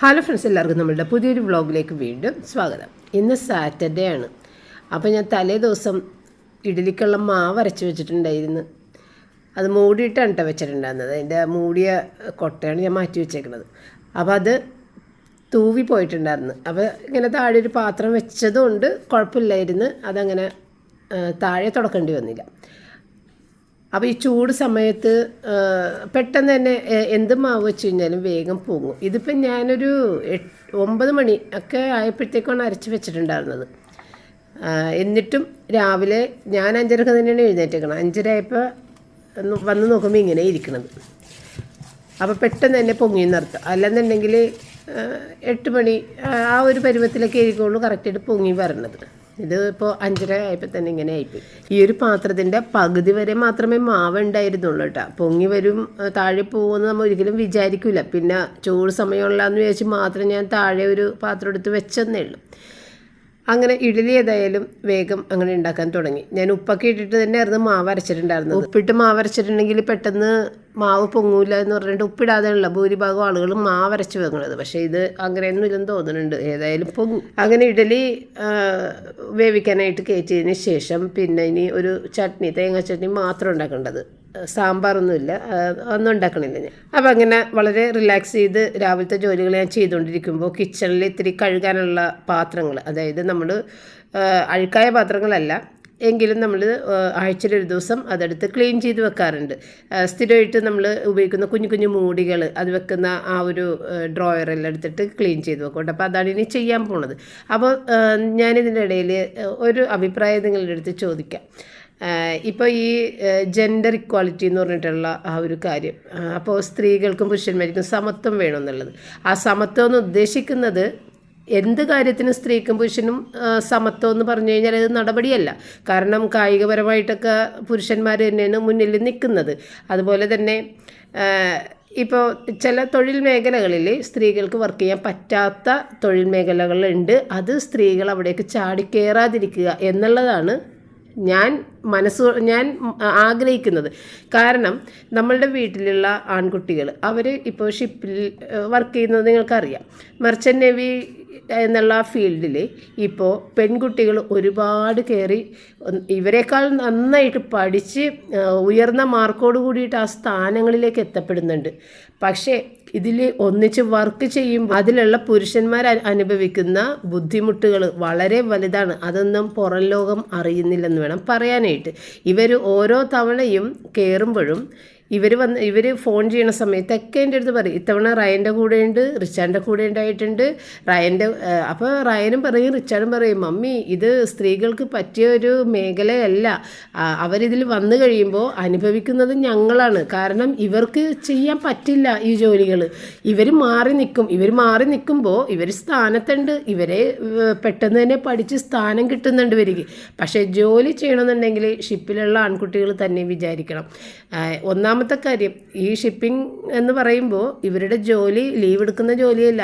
Hello friends എല്ലാവർക്കും നമ്മളുടെ പുതിയൊരു വ്ളോഗിലേക്ക് വീണ്ടും സ്വാഗതം. ഇന്ന് സാറ്റർഡേ ആണ്. അപ്പോൾ ഞാൻ തലേ ദിവസം ഇഡലിക്കുള്ള മാവ് അരച്ച് വെച്ചിട്ടുണ്ടായിരുന്നു. അത് മൂടിയിട്ടാണ് കേട്ടോ വെച്ചിട്ടുണ്ടായിരുന്നത്. അതിന്റെ മൂടിയ കൊട്ടയാണ് ഞാൻ മാറ്റി വെച്ചേക്കുന്നത് അപ്പോൾ അത് തൂവി പോയിട്ടുണ്ടായിരുന്നു. അപ്പോൾ ഇങ്ങനെ താഴെ ഒരു പാത്രം വെച്ചതുകൊണ്ട് കുഴപ്പമില്ലായിരുന്നു. അതങ്ങനെ താഴെ തുടക്കേണ്ടി വന്നില്ല. അപ്പോൾ ഈ ചൂട് സമയത്ത് പെട്ടെന്ന് തന്നെ എന്ത് മാവ് വെച്ച് കഴിഞ്ഞാലും വേഗം പോകും ഇതിപ്പോൾ ഞാനൊരു ഒമ്പത് മണി ഒക്കെ ആയപ്പോഴത്തേക്കാണ് അരച്ച് വെച്ചിട്ടുണ്ടായിരുന്നത്. എന്നിട്ടും രാവിലെ ഞാൻ അഞ്ചരക്ക് തന്നെയാണ് എഴുന്നേറ്റേക്കണം അഞ്ചര ആയപ്പോൾ വന്ന് നോക്കുമ്പോൾ ഇങ്ങനെ ഇരിക്കണത്. അപ്പോൾ പെട്ടെന്ന് തന്നെ പൊങ്ങി നിർത്തുക അല്ലെന്നുണ്ടെങ്കിൽ എട്ട് മണി ആ ഒരു പരുവത്തിലൊക്കെ ഇരിക്കുള്ളൂ കറക്റ്റായിട്ട് പൊങ്ങി വരണത്. ഇത് ഇപ്പോൾ അഞ്ചര ആയപ്പോൾ തന്നെ ഇങ്ങനെ ആയിപ്പോയി. ഈ ഒരു പാത്രത്തിന്റെ പകുതി വരെ മാത്രമേ മാവ് ഉണ്ടായിരുന്നുള്ളൂ കേട്ടോ. പൊങ്ങി വരും താഴെ പോകുമെന്ന് നമ്മൾ ഒരിക്കലും വിചാരിക്കില്ല പിന്നെ ചൂട് സമയമുള്ളതെന്ന് വിചാരിച്ച് മാത്രം ഞാൻ താഴെ ഒരു പാത്രം എടുത്ത് വെച്ചെന്നേ ഉള്ളൂ. അങ്ങനെ ഇഡലി ഏതായാലും വേഗം അങ്ങനെ ഉണ്ടാക്കാൻ തുടങ്ങി. ഞാൻ ഉപ്പൊക്കെ ഇട്ടിട്ട് തന്നെയായിരുന്നു മാവ് അരച്ചിട്ടുണ്ടായിരുന്നത്. ഉപ്പിട്ട് മാവ് അരച്ചിട്ടുണ്ടെങ്കിൽ പെട്ടെന്ന് മാവ് പൊങ്ങൂല എന്ന് പറഞ്ഞിട്ട് ഉപ്പിടാതെയുള്ള ഭൂരിഭാഗം ആളുകളും മാവ് അരച്ച് വെക്കുന്നത്. പക്ഷേ ഇത് അങ്ങനെയൊന്നും ഇല്ലെന്ന് തോന്നുന്നുണ്ട്. ഏതായാലും പൊങ്ങും അങ്ങനെ ഇഡലി വേവിക്കാനായിട്ട് കയറ്റിയതിന് ശേഷം പിന്നെ ഇനി ഒരു ചട്നി തേങ്ങ ചട്നി മാത്രം ഉണ്ടാക്കേണ്ടത്. സാമ്പാറൊന്നുമില്ല. ഒന്നും ഉണ്ടാക്കണില്ല ഞാൻ. അപ്പോൾ അങ്ങനെ വളരെ റിലാക്സ് ചെയ്ത് രാവിലത്തെ ജോലികൾ ഞാൻ ചെയ്തുകൊണ്ടിരിക്കുമ്പോൾ കിച്ചണിൽ ഇത്തിരി കഴുകാനുള്ള പാത്രങ്ങൾ അതായത് നമ്മൾ അഴുക്കായ പാത്രങ്ങളല്ല എങ്കിലും നമ്മൾ ആഴ്ചയിൽ ഒരു ദിവസം അതെടുത്ത് ക്ലീൻ ചെയ്ത് വെക്കാറുണ്ട്. സ്ഥിരമായിട്ട് നമ്മൾ ഉപയോഗിക്കുന്ന കുഞ്ഞു കുഞ്ഞു മൂടികൾ അത് വെക്കുന്ന ആ ഒരു ഡ്രോയറെല്ലാം എടുത്തിട്ട് ക്ലീൻ ചെയ്ത് വെക്കും അപ്പോൾ അതാണ് ഇനി ചെയ്യാൻ പോണത്. അപ്പോൾ ഞാനിതിന്റെ ഇടയിൽ ഒരു അഭിപ്രായം നിങ്ങളുടെ അടുത്ത് ചോദിക്കാം. ഇപ്പോൾ ഈ ജെൻഡർ ഇക്വാളിറ്റി എന്ന് പറഞ്ഞിട്ടുള്ള ആ ഒരു കാര്യം അപ്പോൾ സ്ത്രീകൾക്കും പുരുഷന്മാർക്കും സമത്വം വേണമെന്നുള്ളത്. ആ സമത്വം എന്ന് ഉദ്ദേശിക്കുന്നത് എന്ത് കാര്യത്തിനും സ്ത്രീക്കും പുരുഷനും സമത്വം എന്ന് പറഞ്ഞു കഴിഞ്ഞാൽ അത് നടപടിയല്ല. കാരണം കായികപരമായിട്ടൊക്കെ പുരുഷന്മാർ തന്നെയാണ് മുന്നിൽ നിൽക്കുന്നത്. അതുപോലെ തന്നെ ഇപ്പോൾ ചില തൊഴിൽ മേഖലകളിൽ സ്ത്രീകൾക്ക് വർക്ക് ചെയ്യാൻ പറ്റാത്ത തൊഴിൽ മേഖലകളുണ്ട് അത് സ്ത്രീകൾ അവിടേക്ക് ചാടിക്കേറാതിരിക്കുക എന്നുള്ളതാണ് ഞാൻ മനസ്സ് ഞാൻ ആഗ്രഹിക്കുന്നത്. കാരണം നമ്മളുടെ വീട്ടിലുള്ള ആൺകുട്ടികൾ അവർ ഇപ്പോൾ ഷിപ്പിൽ വർക്ക് ചെയ്യുന്നത് നിങ്ങൾക്കറിയാം. മെർച്ചന്റ് നേവി എന്നുള്ള ഫീൽഡിൽ ഇപ്പോൾ പെൺകുട്ടികൾ ഒരുപാട് കയറി ഇവരെക്കാൾ നന്നായിട്ട് പഠിച്ച് ഉയർന്ന മാർക്കോട് കൂടിയിട്ട് ആ സ്ഥാനങ്ങളിലേക്ക് എത്തപ്പെടുന്നുണ്ട്. പക്ഷേ ഇതിൽ ഒന്നിച്ച് വർക്ക് ചെയ്യുമ്പോൾ അതിലുള്ള പുരുഷന്മാർ അനുഭവിക്കുന്ന ബുദ്ധിമുട്ടുകൾ വളരെ വലുതാണ്. അതൊന്നും പുറം ലോകം അറിയുന്നില്ലെന്ന് വേണം പറയാനായിട്ട്. ഇവർ ഓരോ തവണയും കയറുമ്പോഴും ഇവർ വന്ന് ഇവർ ഫോൺ ചെയ്യണ സമയത്തൊക്കെ എന്റെ അടുത്ത് പറയും. ഇത്തവണ റയന്റെ ഉണ്ട് റിച്ചാന്റെ കൂടെ ഉണ്ടായിട്ടുണ്ട്. റയന്റെ അപ്പോൾ റയനും പറയും റിച്ചാർഡും പറയും മമ്മി ഇത് സ്ത്രീകൾക്ക് പറ്റിയ ഒരു മേഖലയല്ല. അവരിതിൽ വന്നു കഴിയുമ്പോൾ അനുഭവിക്കുന്നത് ഞങ്ങളാണ്. കാരണം ഇവർക്ക് ചെയ്യാൻ പറ്റില്ല ഈ ജോലികൾ ഇവർ മാറി നിൽക്കും ഇവർ മാറി നിൽക്കുമ്പോൾ ഇവർ സ്ഥാനത്തുണ്ട്. ഇവരെ പെട്ടെന്ന് തന്നെ പഠിച്ച് സ്ഥാനം കിട്ടുന്നുണ്ട് ഇവർക്ക്. പക്ഷേ ജോലി ചെയ്യണമെന്നുണ്ടെങ്കിൽ ഷിപ്പിലുള്ള ആൺകുട്ടികൾ തന്നെ വിചാരിക്കണം. ആ, ഒന്നാമത്തെ കാര്യം ഈ ഷിപ്പിംഗ് എന്ന് പറയുമ്പോൾ ഇവരുടെ ജോലി ലീവ് എടുക്കുന്ന ജോലിയല്ല.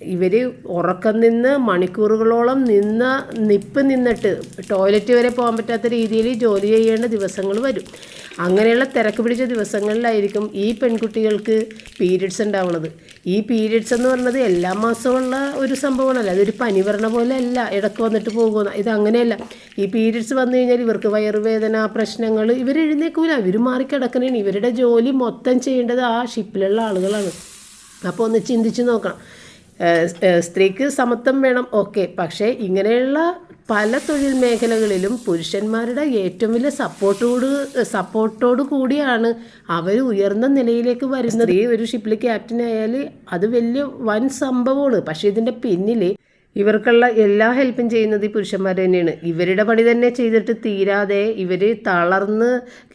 ഇവർ ഉറക്കം നിന്ന് മണിക്കൂറുകളോളം നിന്ന് നിപ്പ് നിന്നിട്ട് ടോയ്ലറ്റ് വരെ പോകാൻ പറ്റാത്ത രീതിയിൽ ജോലി ചെയ്യേണ്ട ദിവസങ്ങൾ വരും. അങ്ങനെയുള്ള തിരക്ക് പിടിച്ച ദിവസങ്ങളിലായിരിക്കും ഈ പെൺകുട്ടികൾക്ക് പീരിയഡ്സ് ഉണ്ടാവുന്നത്. ഈ പീരിയഡ്സ് എന്ന് പറയുന്നത് എല്ലാ മാസമുള്ള ഒരു സംഭവമാണല്ലോ. അതൊരു പനി പറഞ്ഞ പോലെ അല്ല ഇടയ്ക്ക് വന്നിട്ട് പോകുന്ന ഇത് അങ്ങനെയല്ല. ഈ പീരിയഡ്സ് വന്നു കഴിഞ്ഞാൽ ഇവർക്ക് വയറുവേദന പ്രശ്നങ്ങൾ ഇവർ എഴുന്നേക്കൂല ഇവർ മാറിക്കിടക്കണേണ് ഇവരുടെ ജോലി മൊത്തം ചെയ്യേണ്ടത് ആ ഷിപ്പിലുള്ള ആളുകളാണ്. അപ്പോൾ ഒന്ന് ചിന്തിച്ച് നോക്കണം. സ്ത്രീക്ക് സമത്വം വേണം ഓക്കെ. പക്ഷേ ഇങ്ങനെയുള്ള പല തൊഴിൽ മേഖലകളിലും പുരുഷന്മാരുടെ ഏറ്റവും വലിയ സപ്പോർട്ടോട് സപ്പോർട്ടോട് കൂടിയാണ് അവർ ഉയർന്ന നിലയിലേക്ക് വരുന്നത്. ഈ ഒരു ഷിപ്പിൽ ക്യാപ്റ്റനായാൽ അത് വലിയ വൻ സംഭവമാണ്. പക്ഷേ ഇതിന്റെ പിന്നിൽ ഇവർക്കുള്ള എല്ലാ ഹെൽപ്പും ചെയ്യുന്നത് ഈ പുരുഷന്മാർ തന്നെയാണ്. ഇവരുടെ പണി തന്നെ ചെയ്തിട്ട് തീരാതെ ഇവർ തളർന്ന്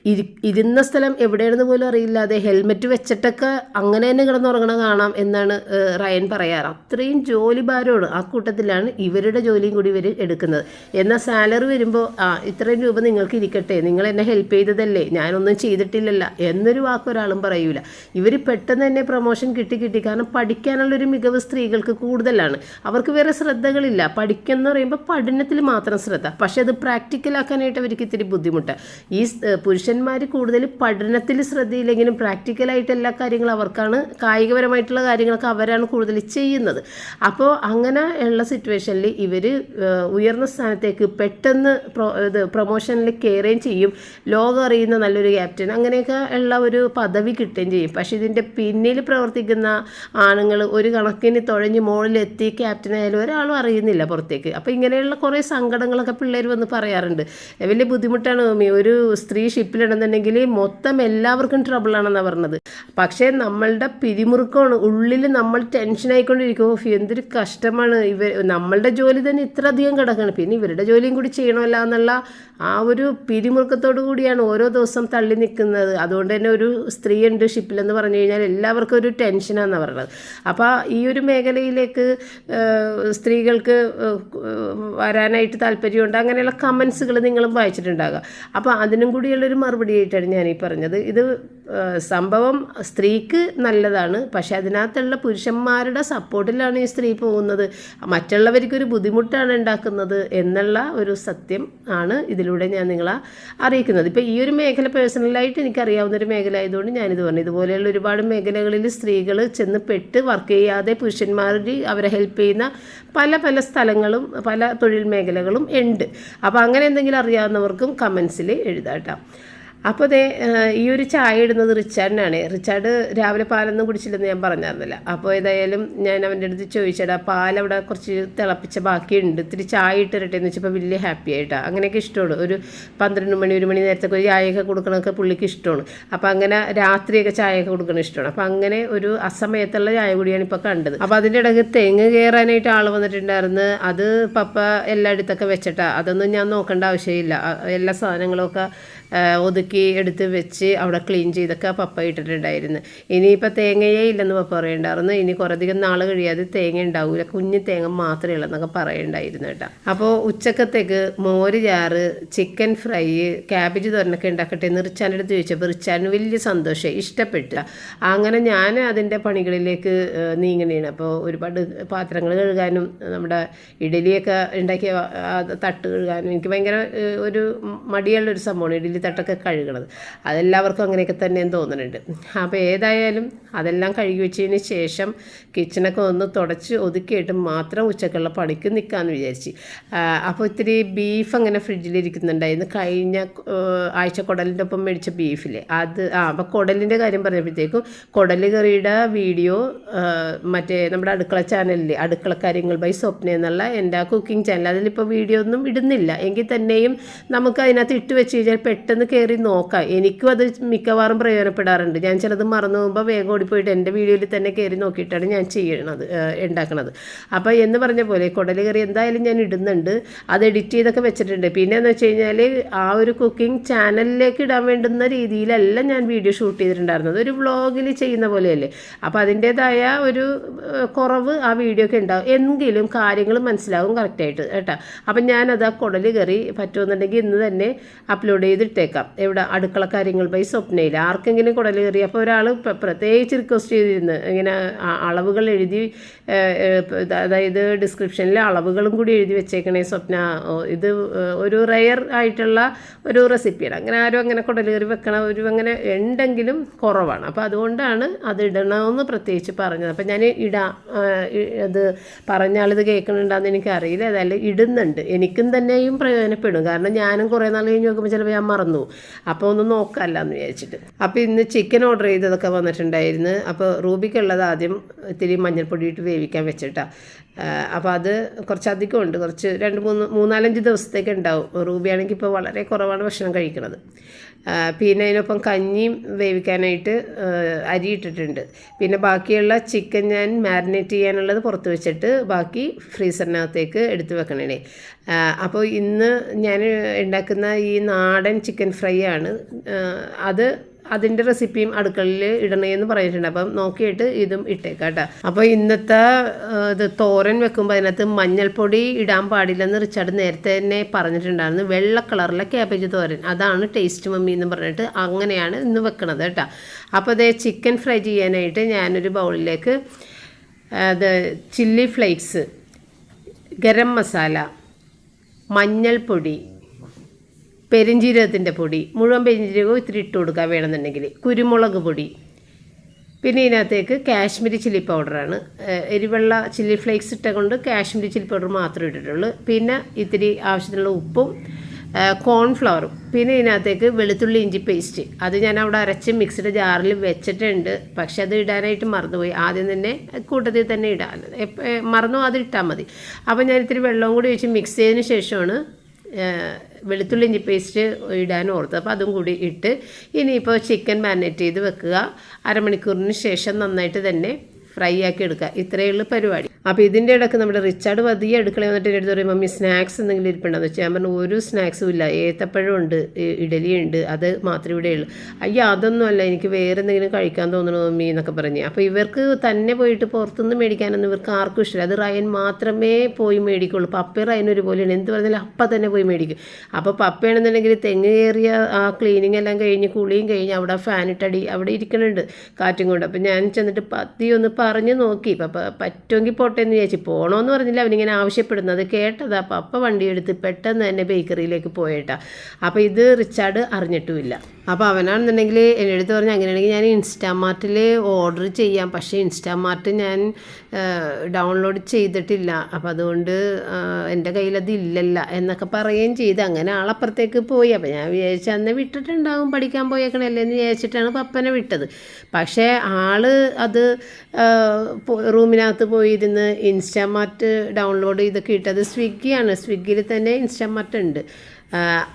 ഇരി ഇരുന്ന സ്ഥലം എവിടെയാണെന്ന് പോലും അറിയില്ലാതെ ഹെൽമെറ്റ് വെച്ചിട്ടൊക്കെ അങ്ങനെ തന്നെ കിടന്നുറങ്ങണ കാണാം എന്നാണ് റയൻ പറയാറ്. അത്രയും ജോലി ഭാരമാണ് ആ കൂട്ടത്തിലാണ് ഇവരുടെ ജോലിയും കൂടി ഇവർ എടുക്കുന്നത്. എന്നാൽ സാലറി വരുമ്പോൾ ആ ഇത്രയും രൂപ നിങ്ങൾക്ക് ഇരിക്കട്ടെ നിങ്ങൾ എന്നെ ഹെൽപ്പ് ചെയ്തതല്ലേ ഞാനൊന്നും ചെയ്തിട്ടില്ലല്ല എന്നൊരു വാക്ക് ഒരാളും പറയൂല. ഇവർ പെട്ടെന്ന് തന്നെ പ്രൊമോഷൻ കിട്ടി കിട്ടി. കാരണം പഠിക്കാനുള്ളൊരു മികവ് സ്ത്രീകൾക്ക് കൂടുതലാണ്. അവർക്ക് വേറെ ശ്രദ്ധകളില്ല. പഠിക്കുന്ന പറയുമ്പോൾ പഠനത്തിൽ മാത്രം ശ്രദ്ധ. പക്ഷേ അത് പ്രാക്ടിക്കലാക്കാനായിട്ട് അവർക്ക് ഇത്തിരി ബുദ്ധിമുട്ട്. ഈ പുരുഷൻ പുരുഷന്മാർ കൂടുതൽ പഠനത്തിൽ ശ്രദ്ധയില്ലെങ്കിലും പ്രാക്ടിക്കലായിട്ട് എല്ലാ കാര്യങ്ങളും അവർക്കാണ് കായികപരമായിട്ടുള്ള കാര്യങ്ങളൊക്കെ അവരാണ് കൂടുതൽ ചെയ്യുന്നത്. അപ്പോൾ അങ്ങനെ ഉള്ള സിറ്റുവേഷനിൽ ഇവർ ഉയർന്ന സ്ഥാനത്തേക്ക് പെട്ടെന്ന് പ്രൊ ഇത് പ്രൊമോഷനിൽ കയറുകയും ചെയ്യും. ലോകം അറിയുന്ന നല്ലൊരു ക്യാപ്റ്റൻ അങ്ങനെയൊക്കെ ഉള്ള ഒരു പദവി കിട്ടുകയും ചെയ്യും. പക്ഷേ ഇതിന്റെ പിന്നിൽ പ്രവർത്തിക്കുന്ന ആണുങ്ങൾ ഒരു കണക്കിന് തുഴഞ്ഞ് മുകളിലെത്തി ക്യാപ്റ്റനായാലും ഒരാളും അറിയുന്നില്ല പുറത്തേക്ക്. അപ്പോൾ ഇങ്ങനെയുള്ള കുറേ സങ്കടങ്ങളൊക്കെ പിള്ളേർ വന്ന് പറയാറുണ്ട്. വലിയ ബുദ്ധിമുട്ടാണ് ഒരു സ്ത്രീ ഷിപ്പിലിടുന്നുണ്ടെങ്കിൽ മൊത്തം എല്ലാവർക്കും ട്രബിളാണെന്നാണ് പറഞ്ഞത്. പക്ഷേ നമ്മളുടെ പിരിമുറുക്കമാണ്. ഉള്ളിൽ നമ്മൾ ടെൻഷൻ ആയിക്കൊണ്ടിരിക്കും "ഓഫ്, എന്തൊരു കഷ്ടമാണ്. ഇവർ നമ്മളുടെ ജോലി തന്നെ ഇത്ര അധികം കിടക്കണം. പിന്നെ ഇവരുടെ ജോലിയും കൂടി ചെയ്യണമല്ല എന്നുള്ള ആ ഒരു പിരിമുറുക്കത്തോടു കൂടിയാണ് ഓരോ ദിവസം തള്ളി നിൽക്കുന്നത്. അതുകൊണ്ട് തന്നെ ഒരു സ്ത്രീ ഉണ്ട് ഷിപ്പിലെന്ന് പറഞ്ഞു കഴിഞ്ഞാൽ എല്ലാവർക്കും ഒരു ടെൻഷനാണെന്ന് പറയുന്നത് അപ്പോൾ ഈ ഒരു മേഖലയിലേക്ക് സ്ത്രീകൾക്ക് വരാനായിട്ട് താല്പര്യമുണ്ട്. അങ്ങനെയുള്ള കമൻസുകൾ നിങ്ങളും വായിച്ചിട്ടുണ്ടാകുക അപ്പോൾ അതിനും കൂടിയുള്ളൊരു മറുപടി ആയിട്ടാണ് ഞാൻ ഈ പറഞ്ഞത്. ഇത് സംഭവം സ്ത്രീക്ക് നല്ലതാണ്. പക്ഷേ അതിനകത്തുള്ള പുരുഷന്മാരുടെ സപ്പോർട്ടിലാണ് ഈ സ്ത്രീ പോകുന്നത്. മറ്റുള്ളവർക്കൊരു ബുദ്ധിമുട്ടാണ് ഉണ്ടാക്കുന്നത് എന്നുള്ള ഒരു സത്യം ആണ് ഇതിലൂടെ ഞാൻ നിങ്ങളെ അറിയിക്കുന്നത്. ഇപ്പോൾ ഈ ഒരു മേഖല പേഴ്സണലായിട്ട് എനിക്കറിയാവുന്ന ഒരു മേഖല ആയതുകൊണ്ട് ഞാനിത് പറഞ്ഞു. ഇതുപോലെയുള്ള ഒരുപാട് മേഖലകളിൽ സ്ത്രീകൾ ചെന്ന് പെട്ട് വർക്ക് ചെയ്യാതെ പുരുഷന്മാരുടെ അവരെ ഹെൽപ്പ് ചെയ്യുന്ന പല പല സ്ഥലങ്ങളും പല തൊഴിൽ മേഖലകളും ഉണ്ട്. അപ്പോൾ അങ്ങനെ എന്തെങ്കിലും അറിയാവുന്നവർക്കും കമൻസിൽ എഴുതാട്ടോ. അപ്പോൾ ദേ ഈ ഒരു ചായ ഇടുന്നത് റിച്ചാർഡിനാണ്. റിച്ചാർഡ് രാവിലെ പാലൊന്നും കുടിച്ചില്ലെന്ന് ഞാൻ പറഞ്ഞായിരുന്നില്ല. അപ്പോൾ ഏതായാലും ഞാൻ അവന്റെ അടുത്ത് ചോദിച്ചടാ പാലവിടെ കുറച്ച് തിളപ്പിച്ച ബാക്കിയുണ്ട് ഇത്തിരി ചായ ഇട്ടിരട്ടെ എന്ന് വെച്ചപ്പോൾ വലിയ ഹാപ്പി ആയിട്ടാണ് അങ്ങനെയൊക്കെ ഇഷ്ടമാണ്. ഒരു പന്ത്രണ്ട് മണി ഒരു മണി നേരത്തെ ഒരു ചായയൊക്കെ കൊടുക്കണമൊക്കെ പുള്ളിക്ക് ഇഷ്ടമാണ്. അപ്പോൾ അങ്ങനെ രാത്രിയൊക്കെ ചായയൊക്കെ കൊടുക്കണ ഇഷ്ടമാണ്. അപ്പോൾ അങ്ങനെ ഒരു അസമയത്തുള്ള ചായ കൂടിയാണ് ഇപ്പോൾ കണ്ടത്. അപ്പോൾ അതിന്റെ ഇടയ്ക്ക് തെങ്ങ് കയറാനായിട്ട് ആൾ വന്നിട്ടുണ്ടായിരുന്നു. അത് പപ്പ എല്ലായിടത്തൊക്കെ വെച്ചിട്ടാണ് അതൊന്നും ഞാൻ നോക്കേണ്ട ആവശ്യമില്ല. എല്ലാ സാധനങ്ങളൊക്കെ ഒതുക്കി എടുത്ത് വെച്ച് അവിടെ ക്ലീൻ ചെയ്തൊക്കെ പപ്പ ഇട്ടിട്ടുണ്ടായിരുന്നു. ഇനിയിപ്പോൾ തേങ്ങയേ ഇല്ലെന്ന് പപ്പ പറയണ്ടായിരുന്നു. ഇനി കുറേയധികം നാൾ കഴിയാതെ തേങ്ങ ഉണ്ടാവില്ല കുഞ്ഞു തേങ്ങ മാത്രമേ ഉള്ളൂ എന്നൊക്കെ പറയണ്ടായിരുന്നു കേട്ടോ. അപ്പോൾ ഉച്ചക്കത്തേക്ക് മോര് ചാറ് ചിക്കൻ ഫ്രൈ ക്യാബേജ് തോരനൊക്കെ ഉണ്ടാക്കട്ടെ എന്ന് റിച്ചാന്റെ അടുത്ത് ചോദിച്ചപ്പോൾ റിച്ചാൻ വലിയ സന്തോഷം ഇഷ്ടപ്പെട്ടു. അങ്ങനെ ഞാൻ അതിന്റെ പണികളിലേക്ക് നീങ്ങണേണ്. അപ്പോൾ ഒരുപാട് പാത്രങ്ങൾ കഴുകാനും നമ്മുടെ ഇഡലിയൊക്കെ ഉണ്ടാക്കിയ തട്ട് കഴുകാനും എനിക്ക് ഭയങ്കര ഒരു മടിയുള്ളൊരു സംഭവമാണ്. ഇഡലി തട്ടൊക്കെ കഴുകണത്. അതെല്ലാവർക്കും അങ്ങനെയൊക്കെ തന്നെയും തോന്നുന്നുണ്ട്. അപ്പോൾ ഏതായാലും അതെല്ലാം കഴുകി വെച്ചതിന് ശേഷം കിച്ചണൊക്കെ ഒന്ന് തുടച്ച് ഒതുക്കിയിട്ട് മാത്രം ഉച്ചക്കുള്ള പണിക്ക് നിൽക്കാമെന്ന് വിചാരിച്ച്. അപ്പോൾ ഇത്തിരി ബീഫ് അങ്ങനെ ഫ്രിഡ്ജിലിരിക്കുന്നുണ്ടായിരുന്നു കഴിഞ്ഞ ആഴ്ച കുടലിന്റെ ഒപ്പം മേടിച്ച ബീഫില്ലേ അത് ആ അപ്പോൾ കുടലിന്റെ കാര്യം പറഞ്ഞപ്പോഴത്തേക്കും കുടൽ കറിയുടെ വീഡിയോ മറ്റേ നമ്മുടെ അടുക്കള ചാനലിൽ അടുക്കള കാര്യങ്ങൾ ബൈ സ്വപ്ന എന്നുള്ള എന്റെ ആ കുക്കിംഗ് ചാനൽ അതിലിപ്പോൾ വീഡിയോ ഒന്നും ഇടുന്നില്ല. എങ്കിൽ തന്നെയും നമുക്ക് അതിനകത്ത് ഇട്ട് വെച്ച് കഴിഞ്ഞാൽ പെട്ടെന്ന് കയറി നോക്കാം. എനിക്കും അത് മിക്കവാറും പ്രയോജനപ്പെടാറുണ്ട്. ഞാൻ ചിലത് മറന്നു പോകുമ്പോൾ വേഗം ഓടിപ്പോയിട്ട് എന്റെ വീഡിയോയിൽ തന്നെ കയറി നോക്കിയിട്ടാണ് ഞാൻ ചെയ്യണത് ഉണ്ടാക്കണത്. അപ്പോൾ എന്ന് പറഞ്ഞ പോലെ കുടൽ കറി എന്തായാലും ഞാൻ ഇടുന്നുണ്ട്. അത് എഡിറ്റ് ചെയ്തൊക്കെ വെച്ചിട്ടുണ്ട്. പിന്നെ എന്ന് വെച്ച് കഴിഞ്ഞാൽ ആ ഒരു കുക്കിംഗ് ചാനലിലേക്ക് ഇടാൻ വേണ്ടുന്ന രീതിയിലല്ല ഞാൻ വീഡിയോ ഷൂട്ട് ചെയ്തിട്ടുണ്ടായിരുന്നത്. ഒരു വ്ളോഗിൽ ചെയ്യുന്ന പോലെയല്ലേ. അപ്പോൾ അതിന്റേതായ ഒരു കുറവ് ആ വീഡിയോ ഒക്കെ ഉണ്ടാവും. എങ്കിലും കാര്യങ്ങൾ മനസ്സിലാവും കറക്റ്റായിട്ട് കേട്ടോ. അപ്പം ഞാനത് ആ കുടൽ കറി പറ്റുമെന്നുണ്ടെങ്കിൽ ഇന്ന് തന്നെ അപ്ലോഡ് ചെയ്തിട്ടേക്കാം എവിടെ? അടുക്കള കാര്യങ്ങൾ ബൈ സ്വപ്നയിൽ ആർക്കെങ്കിലും കുടൽ കയറി. അപ്പോൾ ഒരാൾ പ്രത്യേകിച്ച് റിക്വസ്റ്റ് ചെയ്തിരുന്നു. ഇങ്ങനെ അളവുകൾ എഴുതി അതായത് ഡിസ്ക്രിപ്ഷനിൽ അളവുകളും കൂടി എഴുതി വെച്ചേക്കണേ സ്വപ്ന. ഇത് ഒരു റെയർ ആയിട്ടുള്ള ഒരു റെസിപ്പിയാണ് അങ്ങനെ ആരും അങ്ങനെ കുടൽ കയറി വെക്കണ ഒരു അങ്ങനെ ഉണ്ടെങ്കിലും കുറവാണ്. അപ്പോൾ അതുകൊണ്ടാണ് അത് ഇടണമെന്ന് പ്രത്യേകിച്ച് പറഞ്ഞത്. അപ്പോൾ ഞാൻ ഇടാം അത് പറഞ്ഞാൽ ഇത് കേൾക്കുന്നുണ്ടാന്ന് എനിക്കറിയില്ല. ഏതായാലും ഇടുന്നുണ്ട്. എനിക്കും തന്നെയും പ്രയോജനപ്പെടും. കാരണം ഞാനും കുറേ നാൾ കഴിഞ്ഞ് നോക്കുമ്പോൾ ചിലപ്പോൾ ഞാൻ പോകും അപ്പോൾ ഒന്ന് നോക്കാമല്ല എന്ന് വിചാരിച്ചിട്ട്. അപ്പോൾ ഇന്ന് ചിക്കൻ ഓർഡർ ചെയ്തതൊക്കെ വന്നിട്ടുണ്ടായിരുന്നു. അപ്പോൾ റൂബിക്കുള്ളത് ആദ്യം ഇത്തിരി മഞ്ഞൾപ്പൊടി ഇട്ട് വേവിക്കാൻ വെച്ചിട്ടാണ് അപ്പോൾ അത് കുറച്ചധികം ഉണ്ട്. കുറച്ച് രണ്ട് മൂന്ന് മൂന്നാലഞ്ച് ദിവസത്തേക്ക് ഉണ്ടാവും. റൂബിയാണെങ്കിൽ ഇപ്പോൾ വളരെ കുറവാണ് ഭക്ഷണം കഴിക്കുന്നത് പിന്നെ അതിനൊപ്പം കഞ്ഞിയും വേവിക്കാനായിട്ട് അരി ഇട്ടിട്ടുണ്ട്. പിന്നെ ബാക്കിയുള്ള ചിക്കൻ ഞാൻ മാരിനേറ്റ് ചെയ്യാനുള്ളത് പുറത്ത് വെച്ചിട്ട് ബാക്കി ഫ്രീസറിനകത്തേക്ക് എടുത്ത് വെക്കണേ അപ്പോൾ ഇന്ന് ഞാൻ ഉണ്ടാക്കുന്ന ഈ നാടൻ ചിക്കൻ ഫ്രൈ ആണ്. അത് അതിന്റെ റെസിപ്പിയും അടുക്കളയിൽ ഇടണേന്ന് പറഞ്ഞിട്ടുണ്ട്. അപ്പം നോക്കിയിട്ട് ഇതും ഇട്ടേക്കാം കേട്ടോ അപ്പോൾ ഇന്നത്തെ ഇത് തോരൻ വെക്കുമ്പോൾ അതിനകത്ത് മഞ്ഞൾപ്പൊടി ഇടാൻ പാടില്ലെന്ന് റിച്ചാർഡ് നേരത്തെ തന്നെ പറഞ്ഞിട്ടുണ്ടായിരുന്നു. വെള്ള കളറിലെ ക്യാബേജ് തോരൻ. അതാണ് ടേസ്റ്റ് മമ്മി എന്ന് പറഞ്ഞിട്ട് അങ്ങനെയാണ് ഇന്ന് വെക്കണത് കേട്ടോ അപ്പോൾ അതേ ചിക്കൻ ഫ്രൈ ചെയ്യാനായിട്ട് ഞാനൊരു ബൗളിലേക്ക് അത് ചില്ലി ഫ്ലേക്സ് ഗരം മസാല മഞ്ഞൾപ്പൊടി പെരിഞ്ജീരകത്തിന്റെ പൊടി. മുഴുവൻ പെരിഞ്ജീരകവും ഇത്തിരി ഇട്ട് കൊടുക്കുക വേണമെന്നുണ്ടെങ്കിൽ കുരുമുളക് പൊടി. പിന്നെ ഇതിനകത്തേക്ക് കാശ്മീരി ചില്ലി പൗഡറാണ്. എരിവെള്ള ചില്ലി ഫ്ലേക്സ് ഇട്ട കൊണ്ട് കാശ്മീരി ചില്ലി പൗഡർ മാത്രമേ ഇട്ടിട്ടുള്ളൂ. പിന്നെ ഇത്തിരി ആവശ്യത്തിനുള്ള ഉപ്പും കോൺഫ്ലവറും. പിന്നെ ഇതിനകത്തേക്ക് വെളുത്തുള്ളി ഇഞ്ചി പേസ്റ്റ്. അത് ഞാൻ അവിടെ അരച്ച് മിക്സിയുടെ ജാറിൽ വെച്ചിട്ടുണ്ട്. പക്ഷെ അത് ഇടാനായിട്ട് മറന്നുപോയി. ആദ്യം തന്നെ കൂട്ടത്തിൽ തന്നെ ഇടാൻ മറന്നു അത് ഇട്ടാൽ മതി. അപ്പോൾ ഞാൻ ഇത്തിരി വെള്ളവും കൂടി ഒഴിച്ച് മിക്സ് ചെയ്തതിന് ശേഷമാണ് വെളുത്തുള്ളി ഇഞ്ചി പേസ്റ്റ് ഇടാൻ ഓർത്ത്. അപ്പോൾ അതും കൂടി ഇട്ട് ഇനിയിപ്പോൾ ചിക്കൻ മാരിനേറ്റ് ചെയ്ത് വെക്കുക. അരമണിക്കൂറിന് ശേഷം നന്നായിട്ട് തന്നെ ഫ്രൈ ആക്കി എടുക്കുക. ഇത്രയേ ഉള്ളൂ പരിപാടി. അപ്പോൾ ഇതിന്റെ ഇടയ്ക്ക് നമ്മുടെ റിച്ചാർഡ് പതിയെ അടുക്കള വന്നിട്ട് എന്റെ അടുത്ത് പറയും മമ്മി സ്നാക്സ് എന്തെങ്കിലും ഇരിപ്പുണ്ടെന്ന് വെച്ചാൽ ഞാൻ പറഞ്ഞു ഒരു സ്നാക്സും ഇല്ല. ഏത്തപ്പഴം ഉണ്ട് ഇഡലി ഉണ്ട്. അത് മാത്രമേ ഇവിടെ ഉള്ളൂ. അയ്യോ അതൊന്നും അല്ല. എനിക്ക് വേറെ എന്തെങ്കിലും കഴിക്കാൻ തോന്നണു മമ്മി എന്നൊക്കെ പറഞ്ഞ്. അപ്പോൾ ഇവർക്ക് തന്നെ പോയിട്ട് പുറത്തുനിന്ന് മേടിക്കാനൊന്നും ഇവർക്ക് ആർക്കും ഇഷ്ടമില്ല അത് റയൻ മാത്രമേ പോയി മേടിക്കുള്ളൂ. പപ്പ റയൻ ഒരുപോലെയാണ്. എന്ത് പറഞ്ഞാലും അപ്പ തന്നെ പോയി മേടിക്കും. അപ്പോൾ പപ്പയാണെന്നുണ്ടെങ്കിൽ തെങ്ങ് കയറിയ ആ ക്ലീനിങ് എല്ലാം കഴിഞ്ഞ് കുളിയും കഴിഞ്ഞ് അവിടെ ഫാനിട്ടടി അവിടെ ഇരിക്കണുണ്ട് കാറ്റും കൊണ്ട്. അപ്പോൾ ഞാൻ ചെന്നിട്ട് പത്തി ഒന്ന് പറഞ്ഞ് നോക്കി. പപ്പ പറ്റുമെങ്കിൽ പോട്ടെ എന്ന് വിചാരിച്ചു പോകണമെന്ന് പറഞ്ഞില്ല. അവനിങ്ങനെ ആവശ്യപ്പെടുന്നത് കേട്ടതാ. പപ്പ വണ്ടിയെടുത്ത് പെട്ടെന്ന് തന്നെ ബേക്കറിയിലേക്ക് പോയേട്ടാ. അപ്പോൾ ഇത് റിച്ചാർഡ് അറിഞ്ഞിട്ടുമില്ല. അപ്പോൾ അവനാണെന്നുണ്ടെങ്കിൽ എന്റെ അടുത്ത് പറഞ്ഞു അങ്ങനെയാണെങ്കിൽ ഞാൻ ഇൻസ്റ്റാമാർട്ടിൽ ഓർഡർ ചെയ്യാം. പക്ഷേ ഇൻസ്റ്റാമാർട്ട് ഞാൻ ഡൗൺലോഡ് ചെയ്തിട്ടില്ല. അപ്പോൾ അതുകൊണ്ട് എന്റെ കയ്യിലത് ഇല്ലല്ല എന്നൊക്കെ പറയുകയും ചെയ്ത് അങ്ങനെ ആളപ്പുറത്തേക്ക് പോയി. അപ്പോൾ ഞാൻ വിചാരിച്ചു അന്ന് വിട്ടിട്ടുണ്ടാകും പഠിക്കാൻ പോയേക്കണല്ലേ എന്ന് വിചാരിച്ചിട്ടാണ് പപ്പനെ വിട്ടത്. പക്ഷേ ആൾ അത് റൂമിനകത്ത് പോയിരുന്ന് ഇൻസ്റ്റാമാർട്ട് ഡൗൺലോഡ് ചെയ്തൊക്കെ ഇട്ടത് സ്വിഗ്ഗിയാണ്. സ്വിഗ്ഗിയിൽ തന്നെ ഇൻസ്റ്റാമാർട്ട് ഉണ്ട്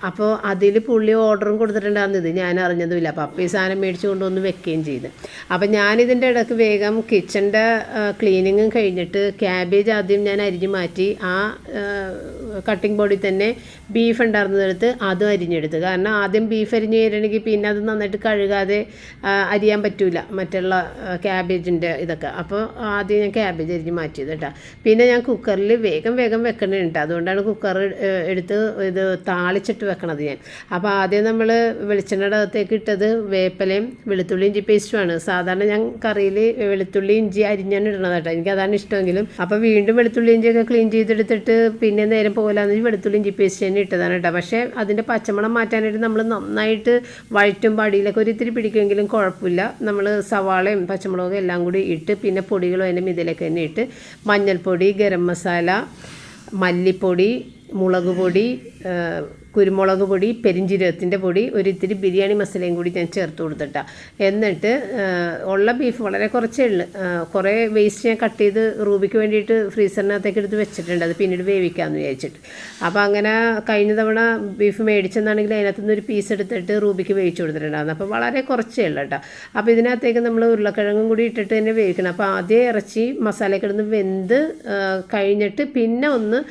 അപ്പോൾ അതിൽ പുള്ളി ഓർഡറും കൊടുത്തിട്ടുണ്ടായിരുന്നു. ഇത് ഞാൻ അറിഞ്ഞതുമില്ല. അപ്പോൾ അപ്പം ഈ സാധനം മേടിച്ച് കൊണ്ടുവന്ന് വെക്കുകയും ചെയ്ത്. അപ്പം ഞാനിതിന്റെ ഇടയ്ക്ക് വേഗം കിച്ചന്റെ ക്ലീനിങ്ങും കഴിഞ്ഞിട്ട് ക്യാബേജ് ആദ്യം ഞാൻ അരിഞ്ഞ് മാറ്റി ആ കട്ടിംഗ് ബോർഡിൽ തന്നെ ബീഫ് ഉണ്ടായിരുന്നതെടുത്ത് അതും അരിഞ്ഞെടുത്ത്. കാരണം ആദ്യം ബീഫ് അരിഞ്ഞ് തരണമെങ്കിൽ പിന്നെ അത് നന്നായിട്ട് കഴുകാതെ അരിയാൻ പറ്റൂല മറ്റുള്ള ക്യാബേജിന്റെ ഇതൊക്കെ. അപ്പോൾ ആദ്യം ഞാൻ ക്യാബേജ് അരിഞ്ഞ് മാറ്റിയത് കേട്ടോ പിന്നെ ഞാൻ കുക്കറിൽ വേഗം വേഗം വെക്കണുണ്ട്. അതുകൊണ്ടാണ് കുക്കർ എടുത്ത് ഇത് താളിച്ചിട്ട് വെക്കണത് ഞാൻ. അപ്പോൾ ആദ്യം നമ്മൾ വെളിച്ചെണ്ണയുടെ അകത്തേക്ക് ഇട്ടത് വേപ്പലയും വെളുത്തുള്ളി ഇഞ്ചി പേസ്റ്റുമാണ് സാധാരണ ഞാൻ കറിയിൽ വെളുത്തുള്ളി ഇഞ്ചി അരിഞ്ഞാണ് ഇടണത് കേട്ടോ. എനിക്ക് അതാണ് ഇഷ്ടമെങ്കിലും. അപ്പോൾ വീണ്ടും വെളുത്തുള്ളി ഇഞ്ചിയൊക്കെ ക്ലീൻ ചെയ്തെടുത്തിട്ട് പിന്നെ നേരം പോകലാന്ന് വെളുത്തുള്ളി ഇഞ്ചി പേസ്റ്റ് തന്നെ ഇട്ടതാണ് കേട്ടോ. പക്ഷേ അതിന്റെ പച്ചമണം മാറ്റാനായിട്ട് നമ്മൾ നന്നായിട്ട് വഴറ്റും പടിയിലൊക്കെ ഒരു ഇത്തിരി പിടിക്കുമെങ്കിലും കുഴപ്പമില്ല. നമ്മൾ സവാളയും പച്ചമുളകും എല്ലാം കൂടി ഇട്ട് പിന്നെ പൊടികളും അതിന്റെ മിതിലൊക്കെ തന്നെ ഇട്ട് മഞ്ഞൾപ്പൊടി ഗരം മസാല മല്ലിപ്പൊടി മുളക് പൊടി കുരുമുളക് പൊടി പെരിഞ്ചീരകത്തിന്റെ പൊടി ഒരു ഇത്തിരി ബിരിയാണി മസാലയും കൂടി ഞാൻ ചേർത്ത് കൊടുത്തിട്ട. എന്നിട്ട് ഉള്ള ബീഫ് വളരെ കുറച്ചേ ഉള്ളൂ. കുറേ വേസ്റ്റ് ഞാൻ കട്ട് ചെയ്ത് റൂബിക്ക് വേണ്ടിയിട്ട് ഫ്രീസറിനകത്തേക്ക് എടുത്ത് വെച്ചിട്ടുണ്ട്. അത് പിന്നീട് വേവിക്കാമെന്ന് വിചാരിച്ചിട്ട്. അപ്പോൾ അങ്ങനെ കഴിഞ്ഞ തവണ ബീഫ് മേടിച്ചെന്നാണെങ്കിൽ അതിനകത്ത് നിന്ന് ഒരു പീസ് എടുത്തിട്ട് റൂബിക്ക് വേവിച്ച് കൊടുത്തിട്ടുണ്ടായിരുന്നു. അപ്പോൾ വളരെ കുറച്ചേ ഉള്ളൂ കേട്ടോ. അപ്പോൾ ഇതിനകത്തേക്ക് നമ്മൾ ഉരുളക്കിഴങ്ങും കൂടി ഇട്ടിട്ട് തന്നെ വേവിക്കണം. അപ്പോൾ ആദ്യം ഇറച്ചി മസാലയൊക്കെ ഇടുന്ന് വെന്ത് കഴിഞ്ഞിട്ട് പിന്നെ ഒന്ന്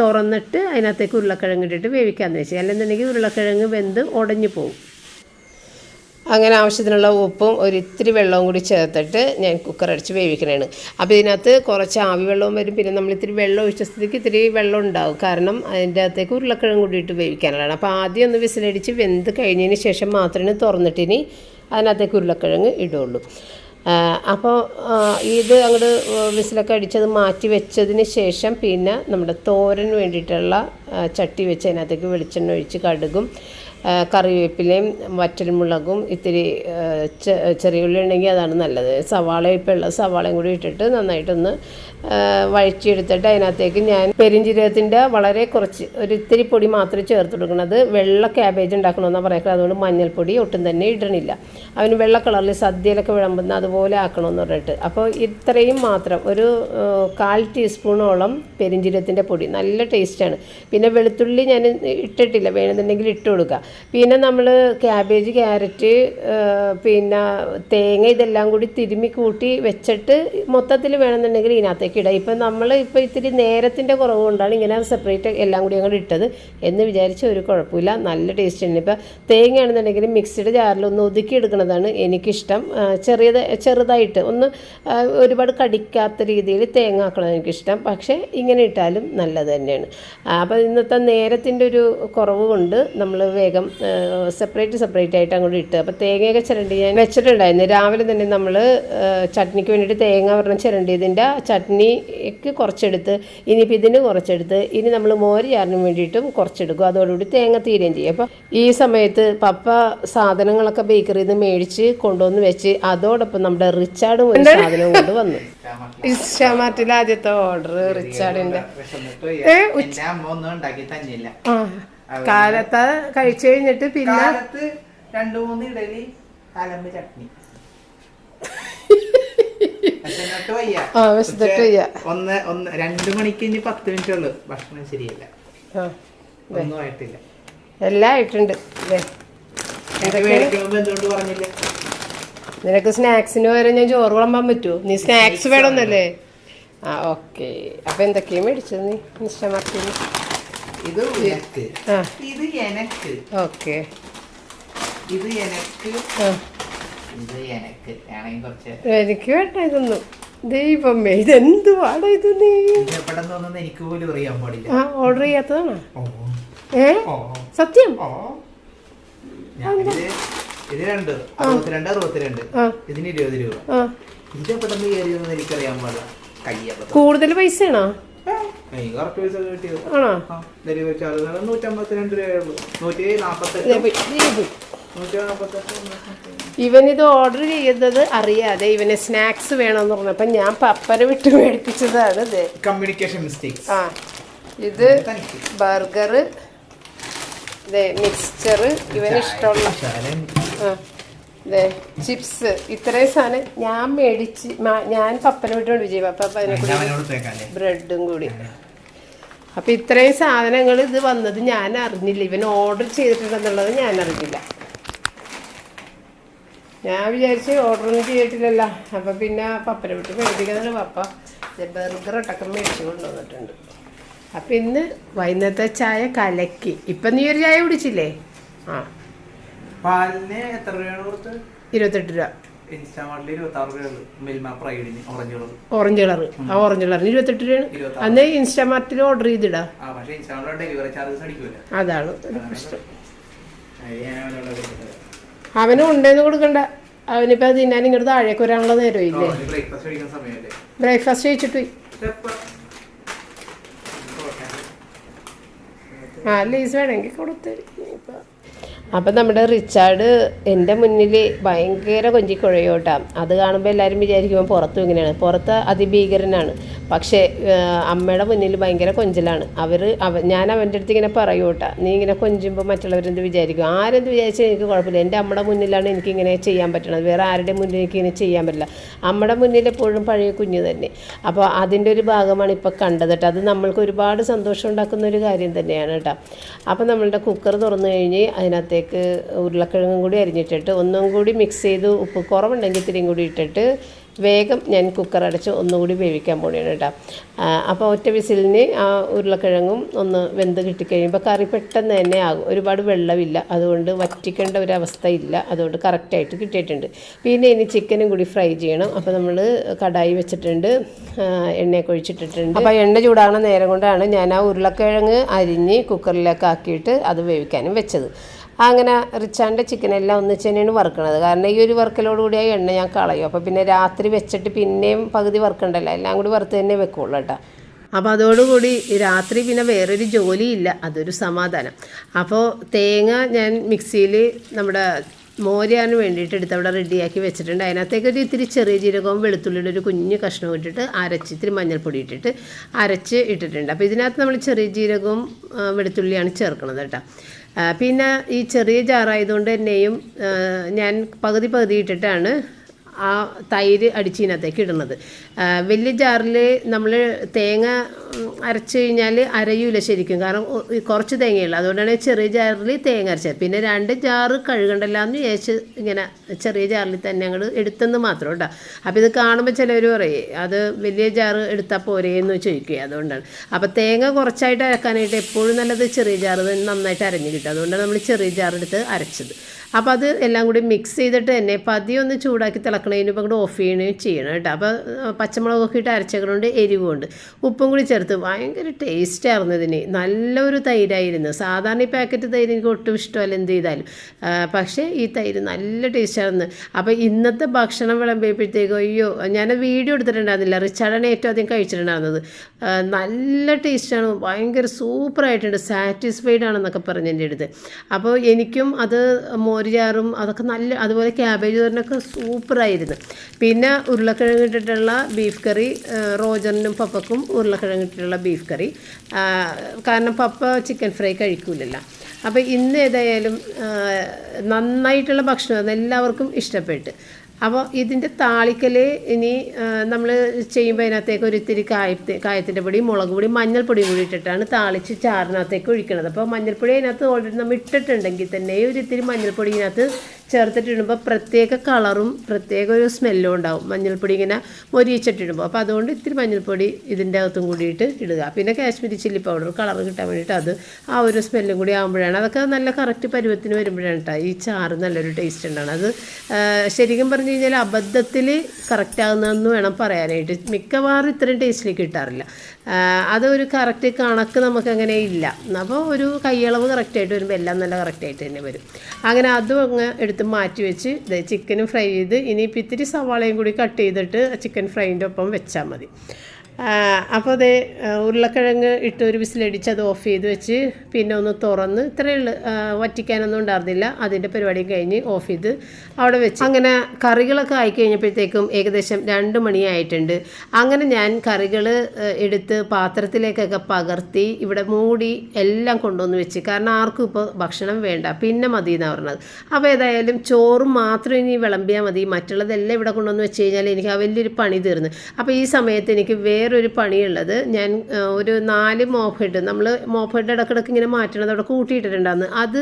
തുറന്നിട്ട് അതിനകത്തേക്ക് ഉരുളക്കിഴങ്ങ് ഇട്ടിട്ട് വേവിക്കാമെന്ന് വെച്ചാൽ അല്ലെന്നുണ്ടെങ്കിൽ ഉരുളക്കിഴങ്ങ് വെന്ത് ഉടഞ്ഞു പോകും അങ്ങനെ ആവശ്യത്തിനുള്ള ഉപ്പും ഒരു ഇത്തിരി വെള്ളവും കൂടി ചേർത്തിട്ട് ഞാൻ കുക്കർ അടിച്ച് വേവിക്കണതാണ് അപ്പോൾ ഇതിനകത്ത് കുറച്ച് ആവി വെള്ളവും വരും. പിന്നെ നമ്മൾ ഇത്തിരി വെള്ളം ഒഴിച്ച സ്ഥിതിക്ക് ഇത്തിരി വെള്ളം ഉണ്ടാവും. കാരണം അതിന്റെ അകത്തേക്ക് ഉരുളക്കിഴങ്ങ് കൂടിയിട്ട് വേവിക്കാനുള്ളതാണ്. അപ്പോൾ ആദ്യം ഒന്ന് വിസിലടിച്ച് വെന്ത് കഴിഞ്ഞതിന് ശേഷം മാത്രമേ തുറന്നിട്ടിനി അതിനകത്തേക്ക് ഉരുളക്കിഴങ്ങ് ഇടുള്ളൂ. അപ്പോൾ ഇത് അങ്ങോട്ട് വിസിലൊക്കെ അടിച്ചത് മാറ്റി വെച്ചതിന് ശേഷം പിന്നെ നമ്മുടെ തോരൻ വേണ്ടിയിട്ടുള്ള ചട്ടി വെച്ച് അതിനകത്തേക്ക് വെളിച്ചെണ്ണ ഒഴിച്ച് കടുകും കറിവേപ്പിലയും വറ്റൽമുളകും ഇത്തിരി ചെറിയ ഉള്ളി ഉണ്ടെങ്കിൽ അതാണ് നല്ലത്. സവാള ഇപ്പോൾ ഉള്ള സവാളയും കൂടി ഇട്ടിട്ട് നന്നായിട്ടൊന്ന് വഴിച്ചെടുത്തിട്ട് അതിനകത്തേക്ക് ഞാൻ പെരിഞ്ചീരകത്തിന്റെ വളരെ കുറച്ച് ഒരു ഇത്തിരി പൊടി മാത്രമേ ചേർത്ത് കൊടുക്കുന്നത് വെള്ള ക്യാബേജ് ഉണ്ടാക്കണമെന്നാണ് പറയുന്നത്. അതുകൊണ്ട് മഞ്ഞൾപ്പൊടി ഒട്ടും തന്നെ ഇടണില്ല. അവന് വെള്ള കളറിൽ സദ്യയിലൊക്കെ വിളമ്പുന്ന അതുപോലെ ആക്കണമെന്ന് പറഞ്ഞിട്ട്. അപ്പോൾ ഇത്രയും മാത്രം. ഒരു കാൽ ടീസ്പൂണോളം പെരിഞ്ചീരകത്തിന്റെ പൊടി. നല്ല ടേസ്റ്റാണ് പിന്നെ വെളുത്തുള്ളി ഞാൻ ഇട്ടിട്ടില്ല. വേണമെന്നുണ്ടെങ്കിൽ ഇട്ട് കൊടുക്കുക പിന്നെ നമ്മൾ ക്യാബേജ് ക്യാരറ്റ് പിന്നെ തേങ്ങ ഇതെല്ലാം കൂടി തിരുമ്മി കൂട്ടി വെച്ചിട്ട് മൊത്തത്തിൽ വേണമെന്നുണ്ടെങ്കിൽ ഇതിനകത്തേക്ക് ഇടാം. ഇപ്പം നമ്മൾ ഇപ്പോൾ ഇത്തിരി നേരത്തിന്റെ കുറവ് കൊണ്ടാണ് ഇങ്ങനെ സെപ്പറേറ്റ് എല്ലാം കൂടി അങ്ങോട്ട് ഇട്ടത്. എന്ന് വിചാരിച്ച് ഒരു കുഴപ്പമില്ല. നല്ല ടേസ്റ്റ് ഉണ്ട് ഇപ്പം തേങ്ങയാണെന്നുണ്ടെങ്കിൽ ജാറിൽ ഒന്ന് ഒതുക്കി എടുക്കുന്നതാണ് എനിക്കിഷ്ടം. ചെറിയത് ചെറുതായിട്ട് ഒന്ന് ഒരുപാട് കടിക്കാത്ത രീതിയിൽ തേങ്ങ ആക്കണം എനിക്കിഷ്ടം. പക്ഷേ ഇങ്ങനെ ഇട്ടാലും നല്ലത് തന്നെയാണ്. അപ്പോൾ ഇന്നത്തെ നേരത്തിന്റെ ഒരു കുറവ് കൊണ്ട് നമ്മൾ വേഗം വേഗം സെപ്പറേറ്റ് സെപ്പറേറ്റ് ആയിട്ട് അങ്ങോട്ട് ഇട്ട്. അപ്പോൾ തേങ്ങയൊക്കെ ചിരണ്ടി ഞാൻ വെച്ചിട്ടുണ്ടായിരുന്നു. രാവിലെ തന്നെ നമ്മൾ ചട്നിക്ക് വേണ്ടിയിട്ട് തേങ്ങ പറഞ്ഞ ചിരണ്ടിയതിന്റെ ചട്നിക്ക് കുറച്ചെടുത്ത് ഇനിയിപ്പോൾ ഇതിന് കുറച്ചെടുത്ത് ഇനി നമ്മൾ മോര് ചാറിന് വേണ്ടിയിട്ടും കുറച്ചെടുക്കും. അതോടുകൂടി തേങ്ങ തീരുകയും ചെയ്യും. അപ്പോൾ ഈ സമയത്ത് പപ്പ സാധനങ്ങളൊക്കെ ബേക്കറിയിൽ നിന്ന് മേടിച്ച് കൊണ്ടുവന്ന് വെച്ച് അതോടൊപ്പം നമ്മുടെ റിച്ചാർഡ് ഒരു സാധനവും കൊണ്ട് വന്നു. ഇൻസ്റ്റാമാർട്ടിൽ ആദ്യത്തെ ഓർഡർ റിച്ചാർഡിന്റെ. ഏ, ഉച്ച ആ. കാലത്ത് കഴിച്ചു കഴിഞ്ഞിട്ട് പിന്നെ രണ്ടു മൂന്ന് ഇഡലി കലമ്പ് ചട്നി. ഒന്ന് ഒന്ന് രണ്ടു മണിക്ക് ഇനി പത്ത് മിനിറ്റ് ഉള്ളു. ഭക്ഷണം ശരിയല്ല. ഒന്നും ആയിട്ടില്ല. എല്ലാം ആയിട്ടുണ്ട്. നിനക്ക് സ്നാക്സിന് വരെ ഞാൻ ചോറ് വിളമ്പാൻ പറ്റുമോ? നീ സ്നാക്സ് വേണമെന്നല്ലേ ആ ഓക്കെ. അപ്പൊ എന്തൊക്കെയാ മേടിച്ചത് നീ ഇൻസ്റ്റാമാർട്ടിന് ഇത് എനക്ക് ഇത് എനക്ക്. ഓക്കെ. ഇത് എനക്ക്. ഇത് എനക്ക്. ആണെങ്കിൽ കുറച്ച് എനിക്ക് വേണ്ട ഇതൊന്നും. ദൈവമേ ഇതെന്തുവാടാ ഇത് നീ? ഇത് എവിടെ തോന്നുന്നു എനിക്ക് പോലും അറിയാൻ പാടില്ല. ആ ഓർഡർ ചെയ്യാത്തതാണോ? ഏ? സത്യം? ഇത് രണ്ട്. അറുപത്തിരണ്ട് അറുപത്തിരണ്ട്. ഇതിന് ഇരുപത് രൂപ. ആ. ഇത് പെട്ടെന്ന് കയറിയൊന്നും എനിക്കറിയാൻ പാടില്ല. കയ്യപ്പോ കൂടുതൽ പൈസയാണോ? ആണോ? ഡെലിവറി ചാർജ് നൂറ്റമ്പത്തിരണ്ട് നൂറ്റി നാപ്പത്തെട്ട് ഇത് ഓർഡർ ചെയ്യുന്നത് അറിയാതെ ഇവന് സ്നാക്സ് വേണമെന്ന് പറഞ്ഞപ്പോൾ ഞാൻ പപ്പര വിട്ട് മേടിപ്പിച്ചതാണ് ഇത് കമ്മ്യൂണിക്കേഷൻ മിസ്റ്റേക്സ് ആ ഇത് ബർഗർ മിക്സ്ചർ ഇവന് ഇഷ്ടമുള്ള ആ. ഇതേ ചിപ്സ്. ഇത്രയും സാധനം ഞാൻ മേടിച്ച് ഞാൻ പപ്പര വിട്ട് മേടിച്ചു പപ്പ അതിനെ കൂടി ബ്രെഡും കൂടി. അപ്പൊ ഇത്രയും സാധനങ്ങൾ ഇത് വന്നത് ഞാൻ അറിഞ്ഞില്ല. ഇവൻ ഓർഡർ ചെയ്തിട്ടുണ്ടെന്നുള്ളത് ഞാൻ അറിഞ്ഞില്ല. ഞാൻ വിചാരിച്ച് ഓർഡർ ഒന്നും ചെയ്തിട്ടില്ലല്ലോ. അപ്പൊ പിന്നെ പപ്പനെ വിട്ട് മേടിപ്പിക്കുന്നുണ്ട് പപ്പ. ബർഗർ അടക്കം മേടിച്ച് കൊണ്ടുവന്നിട്ടുണ്ട്. അപ്പൊ ഇന്ന് വൈകുന്നേരത്തെ ചായ കലക്കി. ഇപ്പൊ നീ ഒരു ചായ കുടിച്ചില്ലേ? ആ. പാലിന് എത്ര രൂപയാണ് കൊടുത്ത്? ഇരുപത്തെട്ട് രൂപ. ഇൻസ്റ്റാമാർട്ടിൽ ഇരുപത്തി ആറ് രൂപയുള്ളൂ മിൽമ പ്രൈഡിന് ഓറഞ്ച് കളർ ഓറഞ്ച് കളർ ആ ഓറഞ്ച് കളറിന് ഇരുപത്തെട്ട് രൂപയാണ്. അന്ന് ഇൻസ്റ്റാമാർട്ടിൽ ഓർഡർ ചെയ്തിടാ. ആ പക്ഷേ ഇൻസ്റ്റാമാർട്ടിൽ ഡെലിവറി ചാർജസ് അടിക്കൂല. അതാണ് അവന് ഉണ്ടെന്ന് കൊടുക്കണ്ട. അവനിപ്പോ തിന്നാൻ ഇങ്ങോട്ട് താഴേക്ക് വരാനുള്ള നേരം ഇല്ലേ? ബ്രേക്ക്ഫാസ്റ്റ് കഴിച്ചിട്ട്. ആ ലീസ് വേണമെങ്കിൽ കൊടുത്തരും. ഇനിയിപ്പോ അപ്പം നമ്മുടെ റിച്ചാർഡ് എന്റെ മുന്നിൽ ഭയങ്കര കൊഞ്ചിക്കുഴയോട്ടാണ് അത് കാണുമ്പോൾ എല്ലാവരും വിചാരിക്കുമ്പോൾ പുറത്തും ഇങ്ങനെയാണ്. പുറത്ത് അതിഭീകരനാണ്. പക്ഷേ അമ്മയുടെ മുന്നിൽ ഭയങ്കര കൊഞ്ചലാണ്. അവർ അവ ഞാൻ അവന്റെ അടുത്ത് ഇങ്ങനെ പറയൂട്ടാ. നീ ഇങ്ങനെ കൊഞ്ചുമ്പോൾ മറ്റുള്ളവരെന്ത് വിചാരിക്കും? ആരെന്ത് വിചാരിച്ചാൽ എനിക്ക് കുഴപ്പമില്ല. എന്റെ അമ്മയുടെ മുന്നിലാണ് എനിക്ക് ഇങ്ങനെ ചെയ്യാൻ പറ്റണത്. വേറെ ആരുടെ മുന്നിൽ എനിക്ക് ഇങ്ങനെ ചെയ്യാൻ പറ്റില്ല. അമ്മയുടെ മുന്നിൽ എപ്പോഴും പഴയ കുഞ്ഞു തന്നെ. അപ്പോൾ അതിന്റെ ഒരു ഭാഗമാണ് ഇപ്പോൾ കണ്ടത് കേട്ടോ. അത് നമ്മൾക്ക് ഒരുപാട് സന്തോഷം ഉണ്ടാക്കുന്ന ഒരു കാര്യം തന്നെയാണ് കേട്ടോ. അപ്പോൾ നമ്മളുടെ കുക്കർ തുറന്നു കഴിഞ്ഞ് അതിനകത്തേക്ക് ഉരുളക്കിഴങ്ങും കൂടി അരിഞ്ഞിട്ടിട്ട് ഒന്നും കൂടി മിക്സ് ചെയ്ത് ഉപ്പ് കുറവുണ്ടെങ്കിൽ ഇത്തിരിയും കൂടി ഇട്ടിട്ട് വേഗം ഞാൻ കുക്കർ അടച്ച് ഒന്നുകൂടി വേവിക്കാൻ പോണിയാണ് കേട്ടോ. അപ്പോൾ ഒറ്റ വിസിലിന് ആ ഉരുളക്കിഴങ്ങും ഒന്ന് വെന്ത് കിട്ടിക്കഴിയുമ്പോൾ കറി പെട്ടെന്ന് തന്നെ ആകും. ഒരുപാട് വെള്ളമില്ല. അതുകൊണ്ട് വറ്റിക്കേണ്ട ഒരു അവസ്ഥ ഇല്ല അതുകൊണ്ട് കറക്റ്റായിട്ട് കിട്ടിയിട്ടുണ്ട്. പിന്നെ ഇനി ചിക്കനും കൂടി ഫ്രൈ ചെയ്യണം. അപ്പോൾ നമ്മൾ കടായി വെച്ചിട്ടുണ്ട്. എണ്ണയൊക്കെ ഒഴിച്ചിട്ടിട്ടുണ്ട്. അപ്പോൾ എണ്ണ ചൂടാകുന്ന നേരം കൊണ്ടാണ് ഞാൻ ആ ഉരുളക്കിഴങ്ങ് അരിഞ്ഞ് കുക്കറിലേക്ക് ആക്കിയിട്ട് അത് വേവിക്കാനും വെച്ചത്. അങ്ങനെ റിച്ചാന്റെ ചിക്കനെല്ലാം ഒന്നിച്ച് തന്നെയാണ് വറുക്കണത്. കാരണം ഈ ഒരു വറുക്കലോടുകൂടി ആ എണ്ണ ഞാൻ കളയും. അപ്പോൾ പിന്നെ രാത്രി വെച്ചിട്ട് പിന്നെയും പകുതി വറുക്കണ്ടല്ലോ. എല്ലാം കൂടി വറുത്ത് തന്നെ വെക്കുള്ളൂ കേട്ടോ. അപ്പോൾ അതോടുകൂടി രാത്രി പിന്നെ വേറൊരു ജോലിയില്ല. അതൊരു സമാധാനം. അപ്പോൾ തേങ്ങ ഞാൻ മിക്സിയിൽ നമ്മുടെ മോരാൻ വേണ്ടിയിട്ട് എടുത്ത് അവിടെ റെഡിയാക്കി വെച്ചിട്ടുണ്ട്. അതിനകത്തേക്ക് ഒരു ഇത്തിരി ചെറിയ ജീരകവും വെളുത്തുള്ളിയുടെ ഒരു കുഞ്ഞ് കഷ്ണം ഇട്ടിട്ട് അരച്ച് ഇത്തിരി മഞ്ഞൾപ്പൊടി ഇട്ടിട്ട് അരച്ച് ഇട്ടിട്ടുണ്ട്. അപ്പോൾ ഇതിനകത്ത് നമ്മൾ ചെറിയ ജീരകവും വെളുത്തുള്ളിയാണ് ചേർക്കുന്നത് കേട്ടോ. പിന്നെ ഈ ചെറിയ ജാറായതുകൊണ്ട് തന്നെയും ഞാൻ പകുതി പകുതി ഇട്ടിട്ടാണ് ആ തൈര് അടിച്ചതിനകത്തേക്ക് ഇടുന്നത്. വലിയ ജാറിൽ നമ്മൾ തേങ്ങ അരച്ചു കഴിഞ്ഞാൽ അരയൂല ശരിക്കും. കാരണം കുറച്ച് തേങ്ങയുള്ളൂ. അതുകൊണ്ടാണ് ചെറിയ ജാറിൽ തേങ്ങ അരച്ചത്. പിന്നെ രണ്ട് ജാറ് കഴുകണ്ടല്ലാന്ന് വിചാരിച്ച് ഇങ്ങനെ ചെറിയ ജാറിൽ തന്നെ ഞങ്ങൾ എടുത്തെന്ന് മാത്രം കേട്ടോ അപ്പോൾ ഇത് കാണുമ്പോൾ ചിലവർ പറയും അത് വലിയ ജാറ് എടുത്താൽ പോരേന്ന് ചോദിക്കുക അതുകൊണ്ടാണ്. അപ്പോൾ തേങ്ങ കുറച്ചായിട്ട് അരക്കാനായിട്ട് എപ്പോഴും നല്ലത് ചെറിയ ജാറ് നന്നായിട്ട് അരഞ്ഞ് കിട്ടും. അതുകൊണ്ടാണ് നമ്മൾ ചെറിയ ജാറെടുത്ത് അരച്ചത്. അപ്പോൾ അത് എല്ലാം കൂടി മിക്സ് ചെയ്തിട്ട് തന്നെ പതി ഒന്ന് ചൂടാക്കി തിള തിളക്കണതിന് ഇപ്പം അങ്ങോട്ട് ഓഫ് ചെയ്യണേ ചെയ്യണം കേട്ടോ. അപ്പോൾ പച്ചമുളകൊക്കെ ഇട്ട് അരച്ചതുകൊണ്ട് എരിവുണ്ട് ഉപ്പും കൂടി ചേർത്ത് ഭയങ്കര ടേസ്റ്റായിരുന്നു ഇതിന്. നല്ലൊരു തൈരായിരുന്നു. സാധാരണ ഈ പാക്കറ്റ് തൈര് എനിക്ക് ഒട്ടും ഇഷ്ടമല്ല എന്ത് ചെയ്താലും. പക്ഷേ ഈ തൈര് നല്ല ടേസ്റ്റായിരുന്നു അപ്പോൾ ഇന്നത്തെ ഭക്ഷണം വിളമ്പിയപ്പോഴത്തേക്കും അയ്യോ ഞാൻ വീഡിയോ എടുത്തിട്ടുണ്ടായിരുന്നില്ല. റിച്ചാർഡാണ് ഏറ്റവും അധികം കഴിച്ചിട്ടുണ്ടായിരുന്നത്. നല്ല ടേസ്റ്റാണ് ഭയങ്കര സൂപ്പറായിട്ടുണ്ട് സാറ്റിസ്ഫൈഡ് ആണെന്നൊക്കെ പറഞ്ഞു എന്റെ അടുത്ത്. അപ്പോൾ എനിക്കും അത് മോരുചാറും അതൊക്കെ നല്ല അതുപോലെ ക്യാബേജ് തോരനൊക്കെ സൂപ്പറായിരുന്നു പിന്നെ ഉരുളക്കിഴങ്ങ് ഇട്ടിട്ടുള്ള ബീഫ് കറി റോജറിനും പപ്പക്കും ഉരുളക്കിഴങ്ങ് ഇട്ടിട്ടുള്ള ബീഫ് കറി കാരണം പപ്പ ചിക്കൻ ഫ്രൈ കഴിക്കൂലല്ലോ. അപ്പോൾ ഇന്ന് ഏതായാലും നന്നായിട്ടുള്ള ഭക്ഷണം എല്ലാവർക്കും ഇഷ്ടപ്പെട്ട്. അപ്പോൾ ഇതിന്റെ താളിക്കൽ ഇനി നമ്മൾ ചെയ്യുമ്പോൾ അതിനകത്തേക്ക് ഒരു ഇത്തിരി കായത്തി കായത്തിന്റെ പൊടി മുളക് പൊടി മഞ്ഞൾപ്പൊടിയും കൂടി ഇട്ടിട്ടാണ് താളിച്ച് ചാറിനകത്തേക്ക് ഒഴിക്കുന്നത് അപ്പോൾ മഞ്ഞൾപ്പൊടി അതിനകത്ത് ഓൾറെഡി നമ്മൾ ഇട്ടിട്ടുണ്ടെങ്കിൽ തന്നെ ഒരു ഇത്തിരി മഞ്ഞൾപ്പൊടി ഇതിനകത്ത് ചേർത്തിട്ടിടുമ്പോൾ പ്രത്യേക കളറും പ്രത്യേക ഒരു സ്മെല്ലും ഉണ്ടാവും. മഞ്ഞൾപ്പൊടി ഇങ്ങനെ മൊരിയിച്ചിട്ടിടുമ്പോൾ അപ്പോൾ അതുകൊണ്ട് ഇത്തിരി മഞ്ഞൾപ്പൊടി ഇതിന്റെ അകത്തും കൂടിയിട്ട് ഇടുക. പിന്നെ കാശ്മീരി ചില്ലി പൗഡർ കളർ കിട്ടാൻ വേണ്ടിയിട്ട് അത് ആ ഒരു സ്മെല്ലും കൂടി ആകുമ്പോഴാണ് അതൊക്കെ നല്ല കറക്റ്റ് പരുവത്തിന് വരുമ്പോഴാണ് കേട്ടോ ഈ ചാറ് നല്ലൊരു ടേസ്റ്റ് ഉണ്ടാണ് അത് ശരിക്കും പറഞ്ഞു കഴിഞ്ഞാൽ അബദ്ധത്തിൽ കറക്റ്റ് ആകുന്നതെന്ന് വേണം പറയാനായിട്ട്. മിക്കവാറും ഇത്രയും ടേസ്റ്റിലേക്ക് കിട്ടാറില്ല. അതൊരു കറക്റ്റ് കണക്ക് നമുക്കങ്ങനെ ഇല്ല. അപ്പോൾ ഒരു കൈയളവ് കറക്റ്റായിട്ട് വരുമ്പോൾ എല്ലാം നല്ല കറക്റ്റായിട്ട് തന്നെ വരും. അങ്ങനെ അതും അങ്ങ് എടുത്ത് മാറ്റി വെച്ച് ചിക്കനും ഫ്രൈ ചെയ്ത് ഇനിയിപ്പോൾ ഇത്തിരി സവാളയും കൂടി കട്ട് ചെയ്തിട്ട് ചിക്കൻ ഫ്രൈന്റെ ഒപ്പം വെച്ചാൽ മതി. അപ്പോൾ അതേ ഉരുളക്കിഴങ്ങ് ഇട്ട് ഒരു വിസിലടിച്ച് അത് ഓഫ് ചെയ്ത് വെച്ച് പിന്നെ ഒന്ന് തുറന്ന് ഇത്രയേ ഉള്ളൂ. വറ്റിക്കാനൊന്നും ഉണ്ടായിരുന്നില്ല. അതിന്റെ പരിപാടി കഴിഞ്ഞ് ഓഫ് ചെയ്ത് അവിടെ വെച്ച് അങ്ങനെ കറികളൊക്കെ ആയി കഴിഞ്ഞപ്പോഴത്തേക്കും ഏകദേശം രണ്ട് മണിയായിട്ടുണ്ട്. അങ്ങനെ ഞാൻ കറികൾ എടുത്ത് പാത്രത്തിലേക്കൊക്കെ പകർത്തി ഇവിടെ മൂടി എല്ലാം കൊണ്ടുവന്ന് വെച്ച്. കാരണം ആർക്കും ഇപ്പോൾ ഭക്ഷണം വേണ്ട. പിന്നെ മതി എന്നാണ് പറഞ്ഞത്. അപ്പോൾ ഏതായാലും ചോറും മാത്രം ഇനി വിളമ്പിയാൽ മതി. മറ്റുള്ളതെല്ലാം ഇവിടെ കൊണ്ടുവന്ന് വെച്ച് കഴിഞ്ഞാൽ എനിക്ക് ആ വലിയൊരു പണി തീർന്നു. അപ്പോൾ ഈ സമയത്ത് എനിക്ക് വേറൊരു പണിയുള്ളത്. ഞാൻ ഒരു നാല് ഹെഡ് നമ്മൾ ഹെഡ് ഇടക്കിടക്ക് ഇങ്ങനെ മാറ്റണത് അവിടെ കൂട്ടിയിട്ടിട്ടുണ്ടായിരുന്നു അത്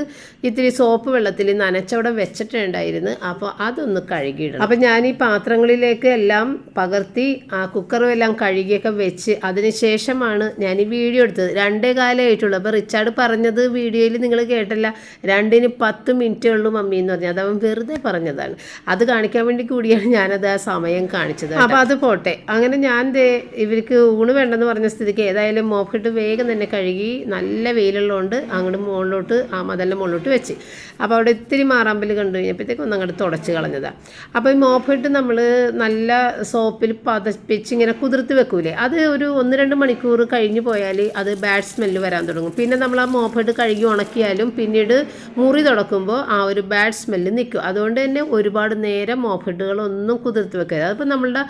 ഇത്തിരി സോപ്പ് വെള്ളത്തിൽ നനച്ചവിടെ വെച്ചിട്ടുണ്ടായിരുന്നു. അപ്പോൾ അതൊന്ന് കഴുകിയിടണം. അപ്പോൾ ഞാൻ ഈ പാത്രങ്ങളിലേക്ക് എല്ലാം പകർത്തി ആ കുക്കറും എല്ലാം കഴുകിയൊക്കെ വെച്ച് അതിന് ശേഷമാണ് ഞാൻ ഈ വീഡിയോ എടുത്തത്. രണ്ടേ കാലമായിട്ടുള്ളൂ അപ്പോൾ റിച്ചാർഡ് പറഞ്ഞത് വീഡിയോയിൽ നിങ്ങൾ കേട്ടല്ല. രണ്ടിന് പത്ത് മിനിറ്റേ ഉള്ളൂ മമ്മി എന്ന് പറഞ്ഞു. അത് അവൻ വെറുതെ പറഞ്ഞതാണ്. അത് കാണിക്കാൻ വേണ്ടി കൂടിയാണ് ഞാനത് ആ സമയം കാണിച്ചത് അപ്പോൾ അത് പോട്ടെ. അങ്ങനെ ഞാൻ ഇവർക്ക് ഊണ് വേണ്ടെന്ന് പറഞ്ഞ സ്ഥിതിക്ക് ഏതായാലും മോപ്പിട്ട് വേഗം തന്നെ കഴുകി നല്ല വെയിലുള്ളതുകൊണ്ട് അങ്ങോട്ട് മുകളിലോട്ട് ആ മതലിന്റെ മുകളിലോട്ട് വെച്ച്. അപ്പോൾ അവിടെ ഇത്തിരി മാറാമ്പൽ കണ്ടു കഴിഞ്ഞപ്പോഴത്തേക്ക് ഒന്ന് അങ്ങോട്ട് തുടച്ച് കളഞ്ഞതാണ് അപ്പോൾ ഈ മോപ്പിട്ട് നമ്മൾ നല്ല സോപ്പിൽ പതപ്പിച്ച് ഇങ്ങനെ കുതിർത്ത് വെക്കൂലേ? അത് ഒരു ഒന്ന് രണ്ട് മണിക്കൂർ കഴിഞ്ഞ് പോയാൽ അത് ബാഡ് സ്മെല്ല് വരാൻ തുടങ്ങും. പിന്നെ നമ്മൾ ആ മോപ്പിട്ട് കഴുകി ഉണക്കിയാലും പിന്നീട് മുറി തുടക്കുമ്പോൾ ആ ഒരു ബാഡ് സ്മെല്ല് നിൽക്കും അതുകൊണ്ട് തന്നെ ഒരുപാട് നേരം മോപ്പിട്ടുകളൊന്നും കുതിർത്ത് വെക്കരുത്. അതിപ്പോൾ നമ്മളുടെ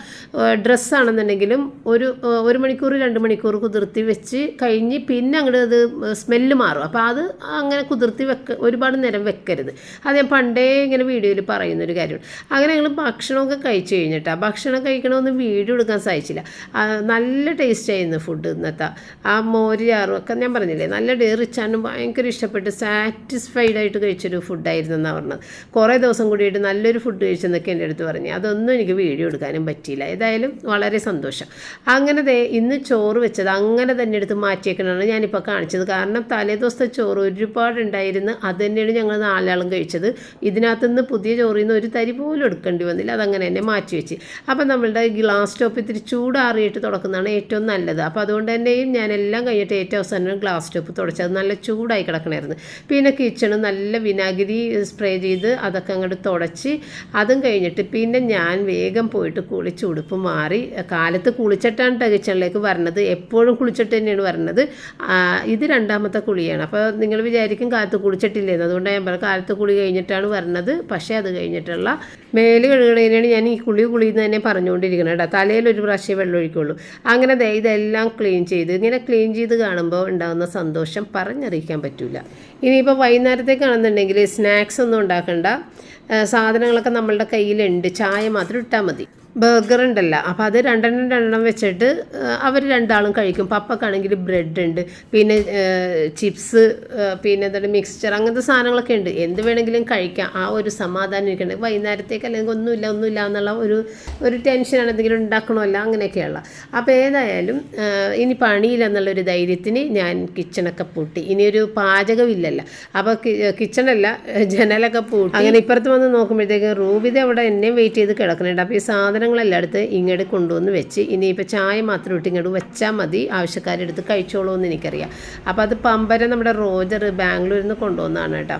ഡ്രസ്സാണെന്നുണ്ടെങ്കിലും ഒരു ഒരു മണിക്കൂർ രണ്ട് മണിക്കൂർ കുതിർത്തി വെച്ച് കഴിഞ്ഞ് പിന്നെ അങ്ങോട്ട് അത് സ്മെല്ല് മാറും. അപ്പോൾ അത് അങ്ങനെ കുതിർത്തി വെക്ക ഒരുപാട് നേരം വെക്കരുത്. അത് ഞാൻ പണ്ടേ ഇങ്ങനെ വീഡിയോയിൽ പറയുന്നൊരു കാര്യമാണ്. അങ്ങനെ ഞങ്ങൾ ഭക്ഷണമൊക്കെ കഴിച്ചു കഴിഞ്ഞിട്ടാ. ഭക്ഷണം കഴിക്കണമെന്ന് വീഡിയോ എടുക്കാൻ സാധിച്ചില്ല. നല്ല ടേസ്റ്റ് ആയിരുന്നു ഫുഡ് ഇന്നത്തെ. ആ മോര് ചാറും ഒക്കെ ഞാൻ പറഞ്ഞില്ലേ നല്ല ഡേ റിച്ചാനും ഭയങ്കര ഇഷ്ടപ്പെട്ട് സാറ്റിസ്ഫൈഡ് ആയിട്ട് കഴിച്ചൊരു ഫുഡായിരുന്നു എന്നാണ് പറഞ്ഞത്. കുറേ ദിവസം കൂടിയിട്ട് നല്ലൊരു ഫുഡ് കഴിച്ചെന്നൊക്കെ എന്റെ അടുത്ത് പറഞ്ഞു. അതൊന്നും എനിക്ക് വീഡിയോ എടുക്കാനും പറ്റിയില്ല. ഏതായാലും വളരെ സന്തോഷം. അങ്ങനെ ദേ ഇന്ന് ചോറ് വെച്ചത് അങ്ങനെ തന്നെ എടുത്ത് മാറ്റിയേക്കണതാണ് ഞാനിപ്പോൾ കാണിച്ചത്. കാരണം തലേ ദിവസത്തെ ചോറ് ഒരുപാട് ഉണ്ടായിരുന്നു അത് തന്നെയാണ് ഞങ്ങൾ നാലാളും കഴിച്ചത്. ഇതിനകത്തുനിന്ന് പുതിയ ചോറിൽ നിന്ന് ഒരു തരി പോലും എടുക്കേണ്ടി വന്നില്ല. അതങ്ങനെ തന്നെ മാറ്റി വെച്ച്. അപ്പം നമ്മളുടെ ഗ്ലാസ് ടോപ്പ് ഇത്തിരി ചൂടാറിയിട്ട് തുടക്കുന്നതാണ് ഏറ്റവും നല്ലത്. അപ്പോൾ അതുകൊണ്ട് തന്നെയും ഞാൻ എല്ലാം കഴിഞ്ഞിട്ട് ഏറ്റവും അവസാനം ഗ്ലാസ് ടോപ്പ് തുടച്ചത് നല്ല ചൂടായി കിടക്കണമായിരുന്നു പിന്നെ കിച്ചണ് നല്ല വിനാഗിരി സ്പ്രേ ചെയ്ത് അതൊക്കെ അങ്ങോട്ട് തുടച്ച് അതും കഴിഞ്ഞിട്ട് പിന്നെ ഞാൻ വേഗം പോയിട്ട് കുളിച്ച് ഉടുപ്പ് മാറി കാലത്ത് കുളിച്ചിട്ടാണ് ട്ടോ കിച്ചണിലേക്ക് വരണത്. എപ്പോഴും കുളിച്ചിട്ട് തന്നെയാണ് വരണത്. ഇത് രണ്ടാമത്തെ കുളിയാണ്. അപ്പോൾ നിങ്ങൾ വിചാരിക്കും കാലത്ത് കുളിച്ചിട്ടില്ലെന്ന്. അതുകൊണ്ട് ഞാൻ പറയാം കാലത്ത് കുളി കഴിഞ്ഞിട്ടാണ് വരണത്. പക്ഷേ അത് കഴിഞ്ഞിട്ടുള്ള മേൽ കഴുകണതിനാണ് ഞാൻ ഈ കുളി കുളി എന്ന് തന്നെ പറഞ്ഞുകൊണ്ടിരിക്കുന്നത് കേട്ടോ. തലയിൽ ഒരു പ്രാവശ്യം വെള്ളം ഒഴിക്കുള്ളൂ. അങ്ങനെ ഇതെല്ലാം ക്ലീൻ ചെയ്ത് ഇങ്ങനെ ക്ലീൻ ചെയ്ത് കാണുമ്പോൾ ഉണ്ടാകുന്ന സന്തോഷം പറഞ്ഞറിയിക്കാൻ പറ്റില്ല ഇനിയിപ്പോൾ വൈകുന്നേരത്തേക്കാണെന്നുണ്ടെങ്കിൽ സ്നാക്സ് ഒന്നും ഉണ്ടാക്കണ്ട. സാധനങ്ങളൊക്കെ നമ്മളുടെ കയ്യിലുണ്ട്. ചായ മാത്രം ഇട്ടാൽ മതി. ബർഗർ ഉണ്ടല്ലോ. അപ്പോൾ അത് രണ്ടെണ്ണം രണ്ടെണ്ണം വെച്ചിട്ട് അവർ രണ്ടാളും കഴിക്കും. പപ്പക്കാണെങ്കിൽ ബ്രെഡ് ഉണ്ട് പിന്നെ ചിപ്സ് പിന്നെ എന്താണ് മിക്സ്ചർ അങ്ങനത്തെ സാധനങ്ങളൊക്കെ ഉണ്ട്. എന്ത് വേണമെങ്കിലും കഴിക്കാം. ആ ഒരു സമാധാനം ഇരിക്കണം വൈകുന്നേരത്തേക്ക് അല്ലെങ്കിൽ ഒന്നുമില്ല ഒന്നുമില്ല എന്നുള്ള ഒരു ഒരു ടെൻഷനാണ് എന്തെങ്കിലും ഉണ്ടാക്കണമല്ല അങ്ങനെയൊക്കെയുള്ള അപ്പോൾ ഏതായാലും ഇനി പണിയില്ല എന്നുള്ളൊരു ധൈര്യത്തിന് ഞാൻ കിച്ചണൊക്കെ പൂട്ടി. ഇനിയൊരു പാചകമില്ലല്ലോ അപ്പോൾ കിച്ചണല്ല ജനലൊക്കെ പൂട്ടി. അങ്ങനെ ഇപ്പുറത്ത് വന്ന് നോക്കുമ്പോഴത്തേക്കും റൂബിത അവിടെ എന്നെ വെയിറ്റ് ചെയ്ത് കിടക്കുന്നുണ്ട്. അപ്പോൾ ഈ സാധനങ്ങളെല്ലാം എടുത്ത് ഇങ്ങോട്ട് കൊണ്ടുവന്ന് വെച്ച്. ഇനിയിപ്പോൾ ചായ മാത്രം ഇട്ട് ഇങ്ങോട്ട് വെച്ചാൽ മതി. ആവശ്യക്കാരെടുത്ത് കഴിച്ചോളൂ എന്ന് എനിക്കറിയാം. അപ്പോൾ അത് പമ്പര നമ്മുടെ റോജർ ബാംഗ്ലൂരിൽ നിന്ന് കൊണ്ടുവന്നതാണ് കേട്ടോ.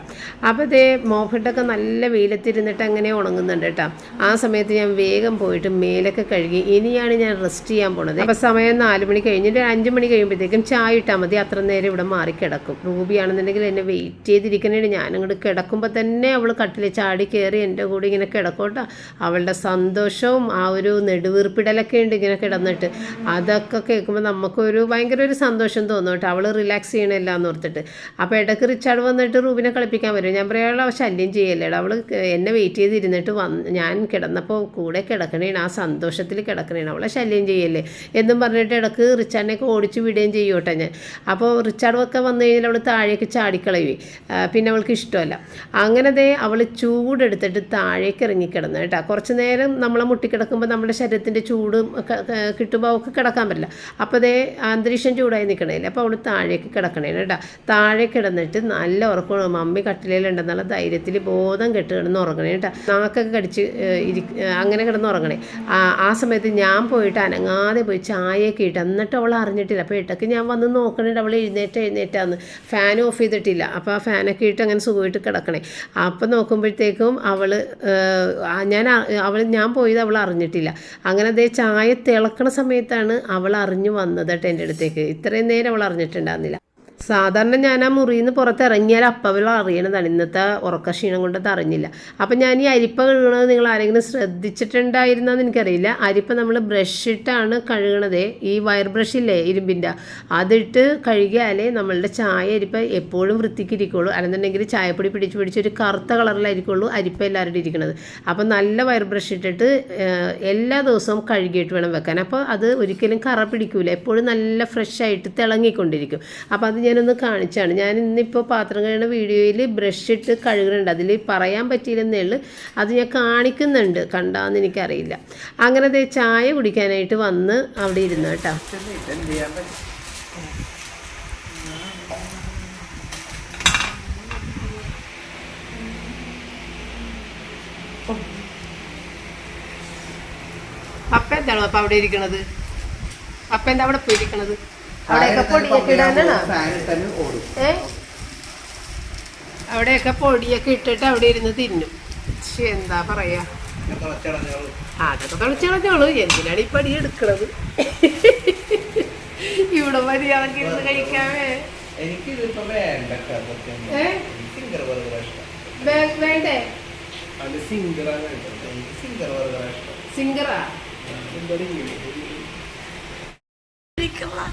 അപ്പോൾ ഇതേ മോഫിട്ടൊക്കെ നല്ല വെയിലത്തിരുന്നിട്ട് അങ്ങനെ ഉണങ്ങുന്നുണ്ട് കേട്ടോ. ആ സമയത്ത് ഞാൻ വേഗം പോയിട്ട് മേലൊക്കെ കഴുകി ഇനിയാണ് ഞാൻ റെസ്റ്റ് ചെയ്യാൻ പോണത്. അപ്പോൾ സമയം നാല് മണി കഴിഞ്ഞിട്ട് അഞ്ച് മണി കഴിയുമ്പോഴത്തേക്കും ചായ ഇട്ടാൽ മതി. അത്ര നേരം ഇവിടെ മാറി കിടക്കും. റൂബിയാണെന്നുണ്ടെങ്കിൽ എന്നെ വെയിറ്റ് ചെയ്തിരിക്കണേ ഞാൻ അങ്ങോട്ട് കിടക്കുമ്പോൾ തന്നെ അവൾ കട്ടിൽ ചാടി കയറി എന്റെ കൂടെ ഇങ്ങനെ കിടക്കോട്ടോ അവളുടെ സന്തോഷവും ആ ഒരു നെടുവീർപ്പിടലൊക്കെ ഉണ്ട് ഇങ്ങനെ കിടന്നിട്ട്. അതൊക്കെ കേൾക്കുമ്പോൾ നമുക്കൊരു ഭയങ്കര ഒരു സന്തോഷം തോന്നും കേട്ടോ. അവൾ റിലാക്സ് ചെയ്യണില്ല എന്ന് ഓർത്തിട്ട്. അപ്പോൾ ഇടയ്ക്ക് റിച്ചാർഡ് വന്നിട്ട് റൂബിനെ കളിപ്പിക്കാൻ വരും. ഞാൻ പറയാനുള്ള ശല്യം ചെയ്യല്ലേടാ. അവൾ എന്നെ വെയിറ്റ് ചെയ്തിരുന്നിട്ട് വന്ന് ഞാൻ കിടന്നപ്പോൾ കൂടെ കിടക്കണേണ്. ആ സന്തോഷത്തിൽ കിടക്കണേണ്. അവളെ ശല്യം ചെയ്യല്ലേ? എന്നും പറഞ്ഞിട്ട് ഇടയ്ക്ക് റിച്ചാർഡിനെയൊക്കെ ഓടിച്ച് വിടുകയും ചെയ്യും കേട്ടോ ഞാൻ. അപ്പോൾ റിച്ചാർഡ് ഒക്കെ വന്നു കഴിഞ്ഞാൽ അവൾ താഴേക്ക് ചാടിക്കളയുവേ പിന്നെ അവൾക്ക് ഇഷ്ടമല്ല. അങ്ങനെ ദേ അവൾ ചൂടെടുത്തിട്ട് താഴേക്ക് ഇറങ്ങിക്കിടന്നു കേട്ടോ. കുറച്ച് നേരം നമ്മളെ മുട്ടിക്കിടക്കുമ്പോൾ നമ്മുടെ ശരീരത്തിന്റെ ചൂടും ഒക്കെ കിട്ടുമ്പോൾ അവൾക്ക് കിടക്കാൻ പറ്റില്ല. അപ്പോൾ അതേ അന്തരീക്ഷം ചൂടായി നിൽക്കണേൽ അപ്പോൾ അവൾ താഴേക്ക് കിടക്കണേ കേട്ടോ. താഴെ കിടന്നിട്ട് നല്ല ഉറക്കം മമ്മി കട്ടിലേലുണ്ടെന്നുള്ള ധൈര്യത്തിൽ ബോധം കെട്ട് കിടന്ന് ഉറങ്ങണേ കേട്ടോ. നാക്കൊക്കെ കടിച്ച് ഇരി അങ്ങനെ കിടന്ന് ഉറങ്ങണേ. ആ സമയത്ത് ഞാൻ പോയിട്ട് അനങ്ങാതെ പോയി ചായയൊക്കെ ഇട്ട് എന്നിട്ട് അവൾ അറിഞ്ഞിട്ടില്ല. അപ്പോൾ ഇട്ടൊക്കെ ഞാൻ വന്ന് നോക്കണേട്ട് അവൾ എഴുന്നേറ്റ് എഴുന്നേറ്റാന്ന്. ഫാൻ ഓഫ് ചെയ്തിട്ടില്ല. അപ്പോൾ ആ ഫാനൊക്കെ ഇട്ട് അങ്ങനെ സുഖമായിട്ട് കിടക്കണേ. അപ്പോൾ നോക്കുമ്പോഴത്തേക്കും അവൾ ഞാൻ അവൾ ഞാൻ പോയത് അവൾ അറിഞ്ഞിട്ടില്ല. അങ്ങനെ അതേ ചായ തിളക്കണ സമയത്താണ് അവൾ അറിഞ്ഞു വന്നത് കേട്ടോ എന്റെ അടുത്തേക്ക്. ഇത്രയും നേരം അവൾ അറിഞ്ഞിട്ടുണ്ടായിരുന്നില്ല. സാധാരണ ഞാൻ ആ മുറിയിൽ നിന്ന് പുറത്തിറങ്ങിയാൽ അപ്പവെള്ളം അറിയണതാണ്. ഇന്നത്തെ ഉറക്കക്ഷീണം കൊണ്ട് അത് അറിഞ്ഞില്ല. അപ്പം ഞാൻ ഈ അരിപ്പ കഴുകണത് നിങ്ങൾ ആരെങ്കിലും ശ്രദ്ധിച്ചിട്ടുണ്ടായിരുന്നെന്ന് എനിക്കറിയില്ല. അരിപ്പ നമ്മൾ ബ്രഷ് ഇട്ടാണ് കഴുകണത്. ഈ വയർ ബ്രഷില്ലേ ഇരുമ്പിന്റെ അതിട്ട് കഴുകിയാലേ നമ്മളുടെ ചായ അരിപ്പ എപ്പോഴും വൃത്തിക്കിരിക്കുള്ളൂ. അല്ലെന്നുണ്ടെങ്കിൽ ചായപ്പൊടി പിടിച്ച് പിടിച്ച് ഒരു കറുത്ത കളറിലായിരിക്കുള്ളൂ അരിപ്പ എല്ലാവരുടെ ഇരിക്കുന്നത് അപ്പം നല്ല വയർ ബ്രഷ് ഇട്ടിട്ട് എല്ലാ ദിവസവും കഴുകിയിട്ട് വേണം വെക്കാൻ. അപ്പോൾ അത് ഒരിക്കലും കറ പിടിക്കൂല. എപ്പോഴും നല്ല ഫ്രഷ് ആയിട്ട് തിളങ്ങിക്കൊണ്ടിരിക്കും. അപ്പോൾ അത് ഞാനൊന്ന് കാണിച്ചാണ്. ഞാൻ ഇന്നിപ്പോൾ പാത്രം കഴുകുന്ന വീഡിയോയിൽ ബ്രഷ് ഇട്ട് കഴുകുന്നുണ്ട്. അതിൽ പറയാൻ പറ്റിയില്ലെന്നേ ഉള്ളൂ. അത് ഞാൻ കാണിക്കുന്നുണ്ട്. കണ്ടാന്ന് എനിക്കറിയില്ല. അങ്ങനെ ചായ കുടിക്കാനായിട്ട് വന്ന് അവിടെ ഇരുന്നു കേട്ടോ. അപ്പ എന്താണോ അപ്പൊ അവിടെ ഇരിക്കണത്? അപ്പ എന്താ അവിടെ പോയിരിക്കണത്? അവിടെയൊക്കെ പൊടിയൊക്കെ ഇടാനാണ്? ഫാൻ ഓടും. ഏ? അവിടെയൊക്കെ പൊടിയൊക്കെ ഇട്ടിട്ട് അവിടെ ഇരുന്ന് തിന്നും. പക്ഷെ എന്താ പറയാ? അതൊക്കെ കളിച്ചു കളഞ്ഞോളൂ എന്തിനാണ് ഈ പടി എടുക്കണത്? ഇവിടെ മര്യാദയ്ക്ക് ഇരുന്ന് കഴിക്കാമേ എനിക്ക് ഇതിപ്പോ വേണ്ട? സിംഗറാ? എന്തൊരു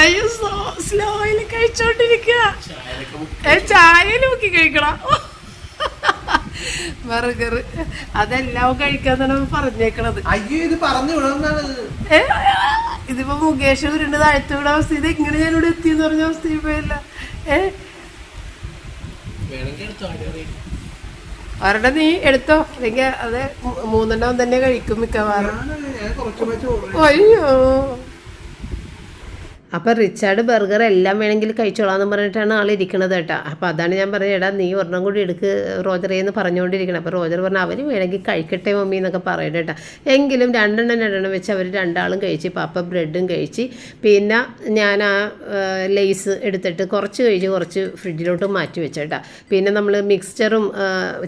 അയ്യോ സ്ലോയിൽ കഴിച്ചോണ്ടിരിക്കുക ചായയിൽ നോക്കി കഴിക്കണം. ബർഗർ. അതെല്ലാം കഴിക്കാന്നാണ് പറഞ്ഞേക്കണത്. അയ്യോ ഇത് പറഞ്ഞു ഇതിപ്പോ മുകേഷ് ഉരുണ്ട് താഴ്ത്തു വിട അവസ്ഥ. ഇത് എങ്ങനെ ഞാൻ ഇവിടെ എത്തിയെന്ന് പറഞ്ഞ അവസ്ഥ ഇപ്പൊ ഏ? വേണമെങ്കിൽ എടുത്തോ ഒരെണ്ണം നീ എടുത്തോ. അല്ലെങ്കിൽ അത് മൂന്നെണ്ണം തന്നെ കഴിക്കും മിക്കവാറും. ഞാനല്ല, ഞാൻ കുറച്ച് വെച്ച് അയ്യോ അപ്പം റിച്ചാർഡ് ബർഗർ എല്ലാം വേണമെങ്കിൽ കഴിച്ചോളാം എന്ന് പറഞ്ഞിട്ടാണ് ആൾ ഇരിക്കണത് കേട്ടോ. അപ്പം അതാണ് ഞാൻ പറഞ്ഞത് എടാ നീ ഒരെണ്ണം കൂടി എടുക്ക് റോജറേ എന്ന് പറഞ്ഞുകൊണ്ടിരിക്കണം. അപ്പോൾ റോജർ പറഞ്ഞു അവർ വേണമെങ്കിൽ കഴിക്കട്ടെ മമ്മി എന്നൊക്കെ പറയണം കേട്ടോ. എങ്കിലും രണ്ടെണ്ണം രണ്ടെണ്ണം വെച്ച് അവർ രണ്ടാളും കഴിച്ച് പാപ്പ ബ്രെഡും കഴിച്ച് പിന്നെ ഞാൻ ആ ലേസ് എടുത്തിട്ട് കുറച്ച് കഴിച്ച് കുറച്ച് ഫ്രിഡ്ജിലോട്ട് മാറ്റി വെച്ചേട്ടാ പിന്നെ നമ്മൾ മിക്സ്ചറും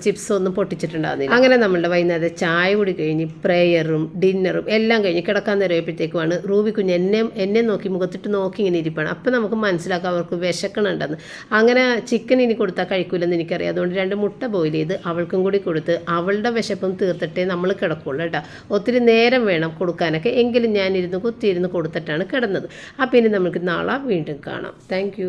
ചിപ്സും ഒന്നും പൊട്ടിച്ചിട്ടുണ്ടാകുന്നില്ല അങ്ങനെ നമ്മളുടെ വൈകുന്നേരം ചായ കൂടി കഴിഞ്ഞ് പ്രേയറും ഡിന്നറും എല്ലാം കഴിഞ്ഞ് കിടക്കാൻ നേരമായപ്പോഴത്തേക്കുമാണ് റൂബി കുഞ്ഞ് എന്നെ എന്നെ നോക്കി മുഖത്തിട്ട് നോക്കി ഇങ്ങനെ ഇരിപ്പാണ്. അപ്പം നമുക്ക് മനസ്സിലാക്കാം അവർക്ക് വിശക്കണുണ്ടെന്ന്. അങ്ങനെ ചിക്കൻ ഇനി കൊടുത്താൽ കഴിക്കില്ലെന്ന് എനിക്കറിയാം. അതുകൊണ്ട് രണ്ട് മുട്ട ബോയിൽ ചെയ്ത് അവൾക്കും കൂടി കൊടുത്ത് അവളുടെ വിശപ്പും തീർത്തിട്ടേ നമ്മൾ കിടക്കുള്ളൂ കേട്ടോ. ഒത്തിരി നേരം വേണം കൊടുക്കാനൊക്കെ. എങ്കിലും ഞാനിരുന്ന് കുത്തിയിരുന്ന് കൊടുത്തിട്ടാണ് കിടന്നത്. അപ്പം ഇനി നമുക്ക് നാളെ വീണ്ടും കാണാം. താങ്ക്